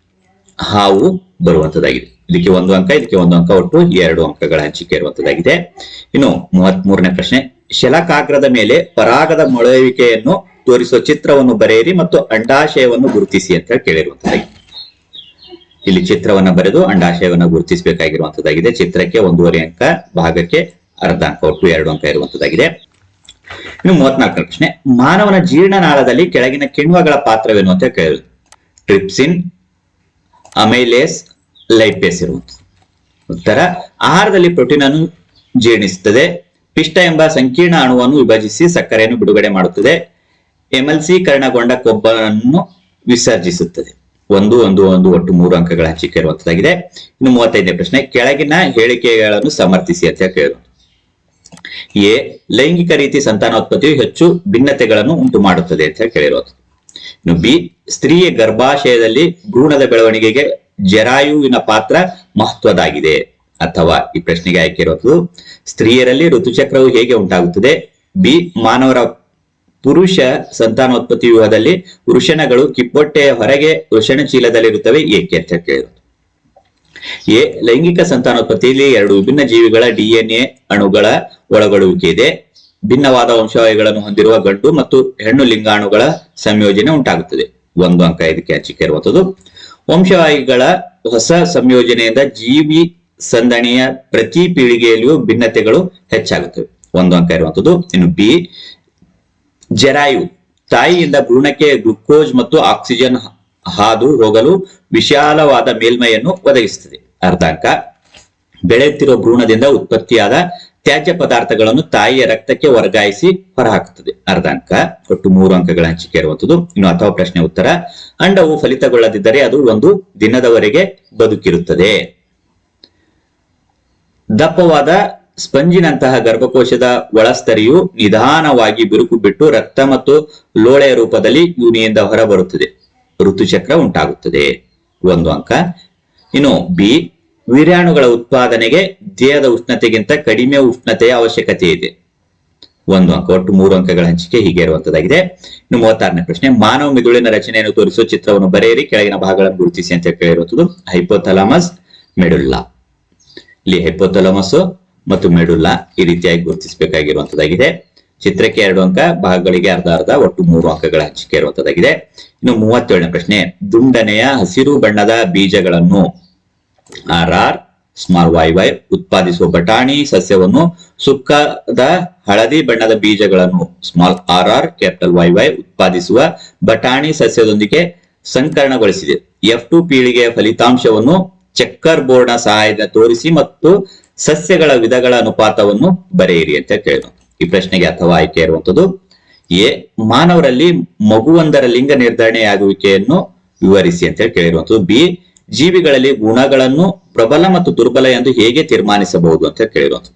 ಹಾವು ಬರುವಂತದ್ದಾಗಿದೆ. ಇದಕ್ಕೆ ಒಂದು ಅಂಕ, ಇದಕ್ಕೆ ಒಂದು ಅಂಕ ಒಟ್ಟು ಎರಡು ಅಂಕಗಳ ಹಂಚಿಕೆ ಇರುವಂತದ್ದಾಗಿದೆ. ಇನ್ನು ಮೂವತ್ತ್ ಮೂರನೇ ಪ್ರಶ್ನೆ, ಶಲಕಾಗ್ರದ ಮೇಲೆ ಪರಾಗದ ಮೊಳೆಯುವಿಕೆಯನ್ನು ತೋರಿಸುವ ಚಿತ್ರವನ್ನು ಬರೆಯಿರಿ ಮತ್ತು ಅಂಡಾಶಯವನ್ನು ಗುರುತಿಸಿ ಅಂತ ಕೇಳಿರುವಂತದ್ದಾಗಿದೆ. ಇಲ್ಲಿ ಚಿತ್ರವನ್ನು ಬರೆದು ಅಂಡಾಶಯವನ್ನು ಗುರುತಿಸಬೇಕಾಗಿರುವಂತದ್ದಾಗಿದೆ. ಚಿತ್ರಕ್ಕೆ ಒಂದೂವರೆ ಅಂಕ, ಭಾಗಕ್ಕೆ ಅರ್ಧ ಅಂಕ ಒಟ್ಟು ಎರಡು ಅಂಕ ಇರುವಂತದ್ದಾಗಿದೆ. ಇನ್ನು ಮೂವತ್ನಾಲ್ಕನೇ ಪ್ರಶ್ನೆ, ಮಾನವನ ಜೀರ್ಣನಾಳದಲ್ಲಿ ಕೆಳಗಿನ ಕಿಣ್ವಗಳ ಪಾತ್ರವೇನು ಅಂತ ಕೇಳಿದ್ರು. ಟ್ರಿಪ್ಸಿನ್, ಅಮೈಲೇಸ್, ಲೈಪೇಸ್ ಇರುವುದು ಉತ್ತರ, ಆಹಾರದಲ್ಲಿ ಪ್ರೋಟೀನ್ ಅನ್ನು ಜೀರ್ಣಿಸುತ್ತದೆ. ಪಿಷ್ಟ ಎಂಬ ಸಂಕೀರ್ಣ ಅಣುವನ್ನು ವಿಭಜಿಸಿ ಸಕ್ಕರೆಯನ್ನು ಬಿಡುಗಡೆ ಮಾಡುತ್ತದೆ. ಎಮಲ್ಸೀಕರಣಗೊಂಡ ಕೊಬ್ಬನ್ನು ವಿಸರ್ಜಿಸುತ್ತದೆ. ಒಂದು ಒಂದು ಒಂದು, ಒಟ್ಟು ಮೂರು ಅಂಕಗಳ ಹಂಚಿಕೆ ಇರುವಂತದ್ದಾಗಿದೆ ಇನ್ನು ಮೂವತ್ತೈದನೇ ಪ್ರಶ್ನೆ, ಕೆಳಗಿನ ಹೇಳಿಕೆಗಳನ್ನು ಸಮರ್ಥಿಸಿ ಅಂತ ಕೇಳಿದ್ರು. ಎ, ಲೈಂಗಿಕ ರೀತಿ ಸಂತಾನೋತ್ಪತ್ತಿಯು ಹೆಚ್ಚು ಭಿನ್ನತೆಗಳನ್ನು ಉಂಟು ಮಾಡುತ್ತದೆ ಅಂತ ಕೇಳಿರೋದು. ಇನ್ನು ಬಿ, ಸ್ತ್ರೀಯ ಗರ್ಭಾಶಯದಲ್ಲಿ ಭ್ರೂಣದ ಬೆಳವಣಿಗೆಗೆ ಜರಾಯುವಿನ ಪಾತ್ರ ಮಹತ್ವದಾಗಿದೆ ಅಥವಾ ಈ ಪ್ರಶ್ನೆಗೆ ಆಯ್ಕೆ ಇರೋದು. ಸ್ತ್ರೀಯರಲ್ಲಿ ಋತುಚಕ್ರವು ಹೇಗೆ ಉಂಟಾಗುತ್ತದೆ? ಬಿ, ಮಾನವರ ಪುರುಷ ಸಂತಾನೋತ್ಪತ್ತಿ ವ್ಯೂಹದಲ್ಲಿ ವೃಷಣಗಳು ಕಿಪ್ಪೊಟ್ಟೆಯ ಹೊರಗೆ ವೃಷಣ ಚೀಲದಲ್ಲಿರುತ್ತವೆ ಏಕೆ ಅಂತ ಕೇಳಿರೋದು. ಎ, ಲೈಂಗಿಕ ಸಂತಾನೋತ್ಪತ್ತಿಯಲ್ಲಿ ಎರಡು ವಿಭಿನ್ನ ಜೀವಿಗಳ ಡಿಎನ್ಎ ಅಣುಗಳ ಒಳಗೊಳ್ಳುವಿಕೆ ಇದೆ. ಭಿನ್ನವಾದ ವಂಶವಾಹಿಗಳನ್ನು ಹೊಂದಿರುವ ಗಂಡು ಮತ್ತು ಹೆಣ್ಣು ಲಿಂಗಾಣುಗಳ ಸಂಯೋಜನೆ ಉಂಟಾಗುತ್ತದೆ. ಒಂದು ಅಂಕ ಇದಕ್ಕೆ ಹಂಚಿಕೆ ಇರುವಂತದ್ದು ವಂಶವಾಹಿಗಳ ಹೊಸ ಸಂಯೋಜನೆಯಿಂದ ಜೀವಿ ಸಂದಣಿಯ ಪ್ರತಿ ಪೀಳಿಗೆಯಲ್ಲಿಯೂ ಭಿನ್ನತೆಗಳು ಹೆಚ್ಚಾಗುತ್ತವೆ. ಒಂದು ಅಂಕ ಇರುವಂತದ್ದು ಇನ್ನು ಬಿ, ಜರಾಯು. ತಾಯಿಯಿಂದ ಭ್ರೂಣಕ್ಕೆ ಗ್ಲುಕೋಸ್ ಮತ್ತು ಆಕ್ಸಿಜನ್ ಹಾದು ಹೋಗಲು ವಿಶಾಲವಾದ ಮೇಲ್ಮೈಯನ್ನು ಒದಗಿಸುತ್ತದೆ. ಅರ್ಧಾಂಕ. ಬೆಳೆಯುತ್ತಿರುವ ಭ್ರೂಣದಿಂದ ಉತ್ಪತ್ತಿಯಾದ ತ್ಯಾಜ್ಯ ಪದಾರ್ಥಗಳನ್ನು ತಾಯಿಯ ರಕ್ತಕ್ಕೆ ವರ್ಗಾಯಿಸಿ ಹೊರಹಾಕುತ್ತದೆ. ಅರ್ಧ ಅಂಕ ಒಟ್ಟು ಮೂರು ಅಂಕಗಳ ಹಂಚಿಕೆ ಇರುವಂತದ್ದು ಇನ್ನು ಅಥವಾ ಪ್ರಶ್ನೆ ಉತ್ತರ. ಅಂಡವು ಫಲಿತಗೊಳ್ಳದಿದ್ದರೆ ಅದು ಒಂದು ದಿನದವರೆಗೆ ಬದುಕಿರುತ್ತದೆ. ದಪ್ಪವಾದ ಸ್ಪಂಜಿನಂತಹ ಗರ್ಭಕೋಶದ ಒಳಸ್ತರಿಯು ನಿಧಾನವಾಗಿ ಬಿರುಕು ಬಿಟ್ಟು ರಕ್ತ ಮತ್ತು ಲೋಳೆಯ ರೂಪದಲ್ಲಿ ಯೂನಿಯಿಂದ ಹೊರಬರುತ್ತದೆ. ಋತುಚಕ್ರ ಉಂಟಾಗುತ್ತದೆ. ಒಂದು ಅಂಕ. ಇನ್ನು ಬಿ ವೀರ್ಯಾಣುಗಳ ಉತ್ಪಾದನೆಗೆ ದೇಹದ ಉಷ್ಣತೆಗಿಂತ ಕಡಿಮೆ ಉಷ್ಣತೆಯ ಅವಶ್ಯಕತೆ ಇದೆ. ಒಂದು ಅಂಕ. ಒಟ್ಟು ಮೂರು ಅಂಕಗಳ ಹಂಚಿಕೆ ಹೀಗೆ ಇರುವಂತದ್ದಾಗಿದೆ. ಇನ್ನು ಮೂವತ್ತಾರನೇ ಪ್ರಶ್ನೆ, ಮಾನವ ಮಿದುಳಿನ ರಚನೆಯನ್ನು ತೋರಿಸುವ ಚಿತ್ರವನ್ನು ಬರೆಯಿರಿ. ಕೆಳಗಿನ ಭಾಗಗಳನ್ನು ಗುರುತಿಸಿ ಅಂತ ಕೇಳಿರುವಂತದ್ದು ಹೈಪೋಥಲಾಮಸ್ ಮೆಡುಲ್ಲಾ. ಇಲ್ಲಿ ಹೈಪೋಥಲಾಮಸ್ ಮತ್ತು ಮೆಡುಲ್ಲಾ ಈ ರೀತಿಯಾಗಿ ಗುರುತಿಸಬೇಕಾಗಿರುವಂತದ್ದಾಗಿದೆ. ಚಿತ್ರಕ್ಕೆ ಎರಡು ಅಂಕ, ಭಾಗಗಳಿಗೆ ಅರ್ಧ ಅರ್ಧ, ಒಟ್ಟು ಮೂರು ಅಂಕಗಳ ಹಂಚಿಕೆ ಇರುವಂತದ್ದಾಗಿದೆ. ಇನ್ನು ಮೂವತ್ತೇಳನೇ ಪ್ರಶ್ನೆ, ದುಂಡನೆಯ ಹಸಿರು ಬಣ್ಣದ ಬೀಜಗಳನ್ನು R R small Y Y ಉತ್ಪಾದಿಸುವ ಬಟಾಣಿ ಸಸ್ಯವನ್ನು ಸುಕ್ಕದ ಹಳದಿ ಬಣ್ಣದ ಬೀಜಗಳನ್ನು small R R capital Y Y ಉತ್ಪಾದಿಸುವ ಬಟಾಣಿ ಸಸ್ಯದೊಂದಿಗೆ ಸಂಕರಣಗೊಳಿಸಿದೆ. ಎಫ್ ಟು ಪೀಳಿಗೆಯ ಫಲಿತಾಂಶವನ್ನು ಚೆಕ್ಕರ್ ಬೋರ್ಡ್ನ ಸಹಾಯದ ತೋರಿಸಿ ಮತ್ತು ಸಸ್ಯಗಳ ವಿಧಗಳ ಅನುಪಾತವನ್ನು ಬರೆಯಿರಿ ಅಂತ ಕೇಳಿದ್ರು ಈ ಪ್ರಶ್ನೆಗೆ ಅಥವಾ ಆಯ್ಕೆ ಇರುವಂತದ್ದು ಎ, ಮಾನವರಲ್ಲಿ ಮಗುವೊಂದರ ಲಿಂಗ ನಿರ್ಧರಣೆಯಾಗುವಿಕೆಯನ್ನು ವಿವರಿಸಿ ಅಂತ ಹೇಳಿ ಕೇಳಿರುವಂತದ್ದು ಬಿ, ಜೀವಿಗಳಲ್ಲಿ ಗುಣಗಳನ್ನು ಪ್ರಬಲ ಮತ್ತು ದುರ್ಬಲ ಎಂದು ಹೇಗೆ ತೀರ್ಮಾನಿಸಬಹುದು ಅಂತ ಕೇಳಿರುವಂತದ್ದು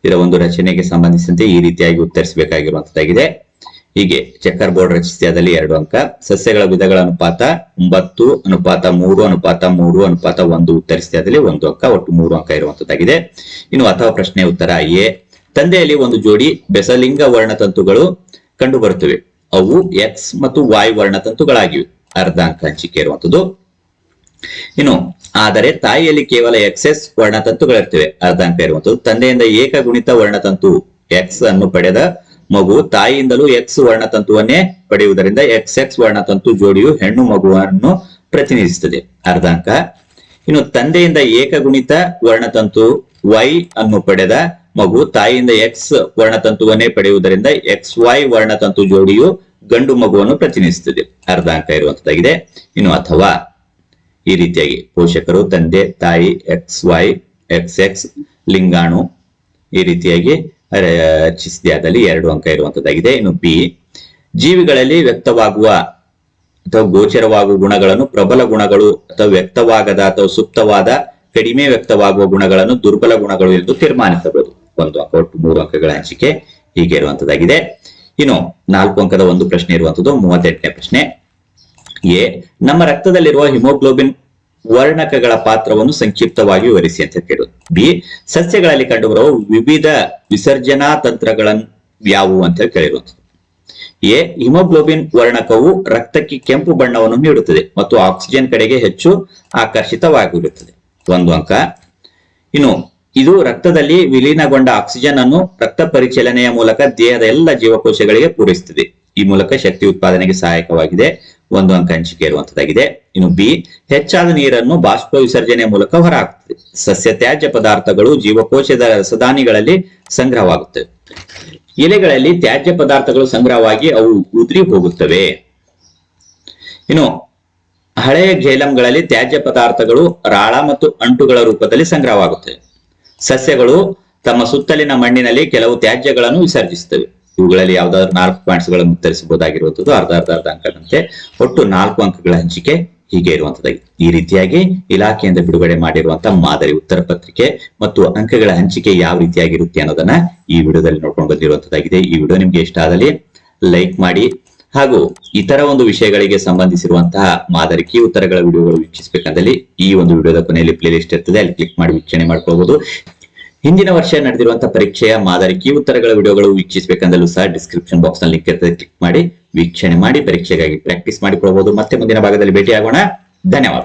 ಇದರ ಒಂದು ರಚನೆಗೆ ಸಂಬಂಧಿಸಿದಂತೆ ಈ ರೀತಿಯಾಗಿ ಉತ್ತರಿಸಬೇಕಾಗಿರುವಂತದ್ದಾಗಿದೆ ಹೀಗೆ ಚೆಕ್ಕರ್ ಬೋರ್ಡ್ ರಚಿಸಿದಲ್ಲಿ ಎರಡು ಅಂಕ, ಸಸ್ಯಗಳ ವಿಧಗಳ ಅನುಪಾತ ಒಂಬತ್ತು, ಅನುಪಾತ ಮೂರು ಅನುಪಾತ ಮೂರು, ಅನುಪಾತ ಒಂದು ಉತ್ತರಿಸಿದಲ್ಲಿ ಒಂದು ಅಂಕ, ಒಟ್ಟು ಮೂರು ಅಂಕ ಇರುವಂತದ್ದಾಗಿದೆ ಇನ್ನು ಅಥವಾ ಪ್ರಶ್ನೆ ಉತ್ತರ ಎ ತಂದೆಯಲ್ಲಿ ಒಂದು ಜೋಡಿ ಬೆಸಲಿಂಗ ವರ್ಣತಂತುಗಳು ಕಂಡುಬರುತ್ತವೆ. ಅವು ಎಕ್ಸ್ ಮತ್ತು ವೈ ವರ್ಣತಂತುಗಳಾಗಿವೆ. ಅರ್ಧಾಂಕ ಹಂಚಿಕೆ ಇರುವಂತದ್ದು ಇನ್ನು, ಆದರೆ ತಾಯಿಯಲ್ಲಿ ಕೇವಲ ಎಕ್ಸ್ ಎಸ್ ವರ್ಣತಂತುಗಳಿರ್ತವೆ ಅರ್ಧಾಂಕ ಇರುವಂತದ್ದು ತಂದೆಯಿಂದ ಏಕಗುಣಿತ ವರ್ಣತಂತು ಎಕ್ಸ್ ಅನ್ನು ಪಡೆದ ಮಗು ತಾಯಿಯಿಂದಲೂ ಎಕ್ಸ್ ವರ್ಣತಂತುವನ್ನೇ ಪಡೆಯುವುದರಿಂದ ಎಕ್ಸ್ ಎಕ್ಸ್ ವರ್ಣತಂತು ಜೋಡಿಯು ಹೆಣ್ಣು ಮಗುವನ್ನು ಪ್ರತಿನಿಧಿಸುತ್ತದೆ. ಅರ್ಧಾಂಕ. ಇನ್ನು, ತಂದೆಯಿಂದ ಏಕಗುಣಿತ ವರ್ಣತಂತು ವೈ ಅನ್ನು ಪಡೆದ ಮಗು ತಾಯಿಯಿಂದ ಎಕ್ಸ್ ವರ್ಣತಂತುವನ್ನೇ ಪಡೆಯುವುದರಿಂದ ಎಕ್ಸ್ ವೈ ವರ್ಣತಂತು ಜೋಡಿಯು ಗಂಡು ಮಗುವನ್ನು ಪ್ರತಿನಿಧಿಸುತ್ತದೆ. ಅರ್ಧ ಅಂಕ ಇರುವಂತದ್ದಾಗಿದೆ. ಇನ್ನು ಅಥವಾ ಈ ರೀತಿಯಾಗಿ ಪೋಷಕರು, ತಂದೆ, ತಾಯಿ ಎಕ್ಸ್ ವೈ ಎಕ್ಸ್ ಎಕ್ಸ್ ಲಿಂಗಾಣು ಈ ರೀತಿಯಾಗಿ ರಚಿಸಿದಲ್ಲಿ ಎರಡು ಅಂಕ ಇರುವಂತದ್ದಾಗಿದೆ. ಇನ್ನು ಬಿ ಜೀವಿಗಳಲ್ಲಿ ವ್ಯಕ್ತವಾಗುವ ಅಥವಾ ಗೋಚರವಾಗುವ ಗುಣಗಳನ್ನು ಪ್ರಬಲ ಗುಣಗಳು ಅಥವಾ ವ್ಯಕ್ತವಾಗದ ಅಥವಾ ಸುಪ್ತವಾದ ಕಡಿಮೆ ವ್ಯಕ್ತವಾಗುವ ಗುಣಗಳನ್ನು ದುರ್ಬಲ ಗುಣಗಳು ಎಂದು ತೀರ್ಮಾನಿಸಬಹುದು. ಒಂದು ಅಕೌಂಟ್, ಮೂರು ಅಂಕಗಳ ಹಂಚಿಕೆ ಹೀಗೆ ಇರುವಂತದ್ದಾಗಿದೆ. ಇನ್ನು ನಾಲ್ಕು ಅಂಕದ ಒಂದು ಪ್ರಶ್ನೆ ಇರುವಂತದ್ದು, ಮೂವತ್ತೆಂಟನೇ ಪ್ರಶ್ನೆ. ಎ, ನಮ್ಮ ರಕ್ತದಲ್ಲಿರುವ ಹಿಮೋಗ್ಲೋಬಿನ್ ವರ್ಣಕಗಳ ಪಾತ್ರವನ್ನು ಸಂಕ್ಷಿಪ್ತವಾಗಿ ವಿವರಿಸಿ ಅಂತ ಕೇಳುವುದು ಬಿ, ಸಸ್ಯಗಳಲ್ಲಿ ಕಂಡುಬರುವ ವಿವಿಧ ವಿಸರ್ಜನಾ ತಂತ್ರಗಳನ್ನು ಯಾವುವು ಅಂತ ಕೇಳಿರುವಂಥದ್ದು ಎ, ಹಿಮೋಗ್ಲೋಬಿನ್ ವರ್ಣಕವು ರಕ್ತಕ್ಕೆ ಕೆಂಪು ಬಣ್ಣವನ್ನು ನೀಡುತ್ತದೆ ಮತ್ತು ಆಕ್ಸಿಜನ್ ಕಡೆಗೆ ಹೆಚ್ಚು ಆಕರ್ಷಿತವಾಗಿರುತ್ತದೆ. ಒಂದು ಅಂಕ. ಇನ್ನು ಇದು ರಕ್ತದಲ್ಲಿ ವಿಲೀನಗೊಂಡ ಆಕ್ಸಿಜನ್ ಅನ್ನು ರಕ್ತ ಪರಿಚಲನೆಯ ಮೂಲಕ ದೇಹದ ಎಲ್ಲ ಜೀವಕೋಶಗಳಿಗೆ ಪೂರೈಸುತ್ತದೆ. ಈ ಮೂಲಕ ಶಕ್ತಿ ಉತ್ಪಾದನೆಗೆ ಸಹಾಯಕವಾಗಿದೆ. ಒಂದು ಅಂಕ ಹಂಚಿಕೆ ಇರುವಂತದ್ದಾಗಿದೆ. ಇನ್ನು ಬಿ, ಹೆಚ್ಚಾದ ನೀರನ್ನು ಬಾಷ್ಪ ವಿಸರ್ಜನೆ ಮೂಲಕ ಹೊರಹಾಕುತ್ತದೆ. ಸಸ್ಯ ತ್ಯಾಜ್ಯ ಪದಾರ್ಥಗಳು ಜೀವಕೋಶದ ರಸದಾನಿಗಳಲ್ಲಿ ಸಂಗ್ರಹವಾಗುತ್ತವೆ. ಎಲೆಗಳಲ್ಲಿ ತ್ಯಾಜ್ಯ ಪದಾರ್ಥಗಳು ಸಂಗ್ರಹವಾಗಿ ಅವು ಉದುರಿ ಹೋಗುತ್ತವೆ. ಇನ್ನು ಹಳೆಯ ಜೈಲಂಗಳಲ್ಲಿ ತ್ಯಾಜ್ಯ ಪದಾರ್ಥಗಳು ರಾಳ ಮತ್ತು ಅಂಟುಗಳ ರೂಪದಲ್ಲಿ ಸಂಗ್ರಹವಾಗುತ್ತವೆ. ಸಸ್ಯಗಳು ತಮ್ಮ ಸುತ್ತಲಿನ ಮಣ್ಣಿನಲ್ಲಿ ಕೆಲವು ತ್ಯಾಜ್ಯಗಳನ್ನು ವಿಸರ್ಜಿಸುತ್ತವೆ. ಇವುಗಳಲ್ಲಿ ಯಾವ್ದಾದ್ರು ನಾಲ್ಕು ಪಾಯಿಂಟ್ಸ್ಗಳನ್ನು ಉತ್ತರಿಸಬಹುದಾಗಿರುವಂತದ್ದು ಅರ್ಧ ಅರ್ಧ ಅರ್ಧ ಅಂಕದಂತೆ ಒಟ್ಟು ನಾಲ್ಕು ಅಂಕಗಳ ಹಂಚಿಕೆ ಹೀಗೆ ಇರುವಂತದ್ದಾಗಿದೆ ಈ ರೀತಿಯಾಗಿ ಇಲಾಖೆಯಿಂದ ಬಿಡುಗಡೆ ಮಾಡಿರುವಂತಹ ಮಾದರಿ ಉತ್ತರ ಪತ್ರಿಕೆ ಮತ್ತು ಅಂಕಗಳ ಹಂಚಿಕೆ ಯಾವ ರೀತಿಯಾಗಿರುತ್ತೆ ಅನ್ನೋದನ್ನ ಈ ವಿಡಿಯೋದಲ್ಲಿ ನೋಡ್ಕೊಂಡು ಬಂದಿರುವಂತದ್ದಾಗಿದೆ ಈ ವಿಡಿಯೋ ನಿಮ್ಗೆ ಇಷ್ಟ ಆದಲ್ಲಿ ಲೈಕ್ ಮಾಡಿ ಹಾಗೂ ಇತರ ಒಂದು ವಿಷಯಗಳಿಗೆ ಸಂಬಂಧಿಸಿರುವಂತಹ ಮಾದರಿಕಿ ಉತ್ತರಗಳ ವಿಡಿಯೋಗಳು ವೀಕ್ಷಿಸಬೇಕಂದಲ್ಲಿ ಈ ಒಂದು ವಿಡಿಯೋದ ಕೊನೆಯಲ್ಲಿ ಪ್ಲೇ ಲಿಸ್ಟ್ ಇರ್ತದೆ, ಅಲ್ಲಿ ಕ್ಲಿಕ್ ಮಾಡಿ ವೀಕ್ಷಣೆ ಮಾಡ್ಕೋಬಹುದು ಹಿಂದಿನ ವರ್ಷ ನಡೆದಿರುವಂತಹ ಪರೀಕ್ಷೆಯ ಮಾದರಿಕಿ ಉತ್ತರಗಳ ವಿಡಿಯೋಗಳು ವೀಕ್ಷಿಸಬೇಕಂದಲೂ ಸಹ ಡಿಸ್ಕ್ರಿಪ್ಷನ್ ಬಾಕ್ಸ್ನಲ್ಲಿ ಲಿಂಕ್ ಇರ್ತದೆ. ಕ್ಲಿಕ್ ಮಾಡಿ ವೀಕ್ಷಣೆ ಮಾಡಿ ಪರೀಕ್ಷೆಗಾಗಿ ಪ್ರಾಕ್ಟೀಸ್ ಮಾಡಿಕೊಳ್ಳಬಹುದು ಮತ್ತೆ ಮುಂದಿನ ಭಾಗದಲ್ಲಿ ಭೇಟಿಯಾಗೋಣ. ಧನ್ಯವಾದ.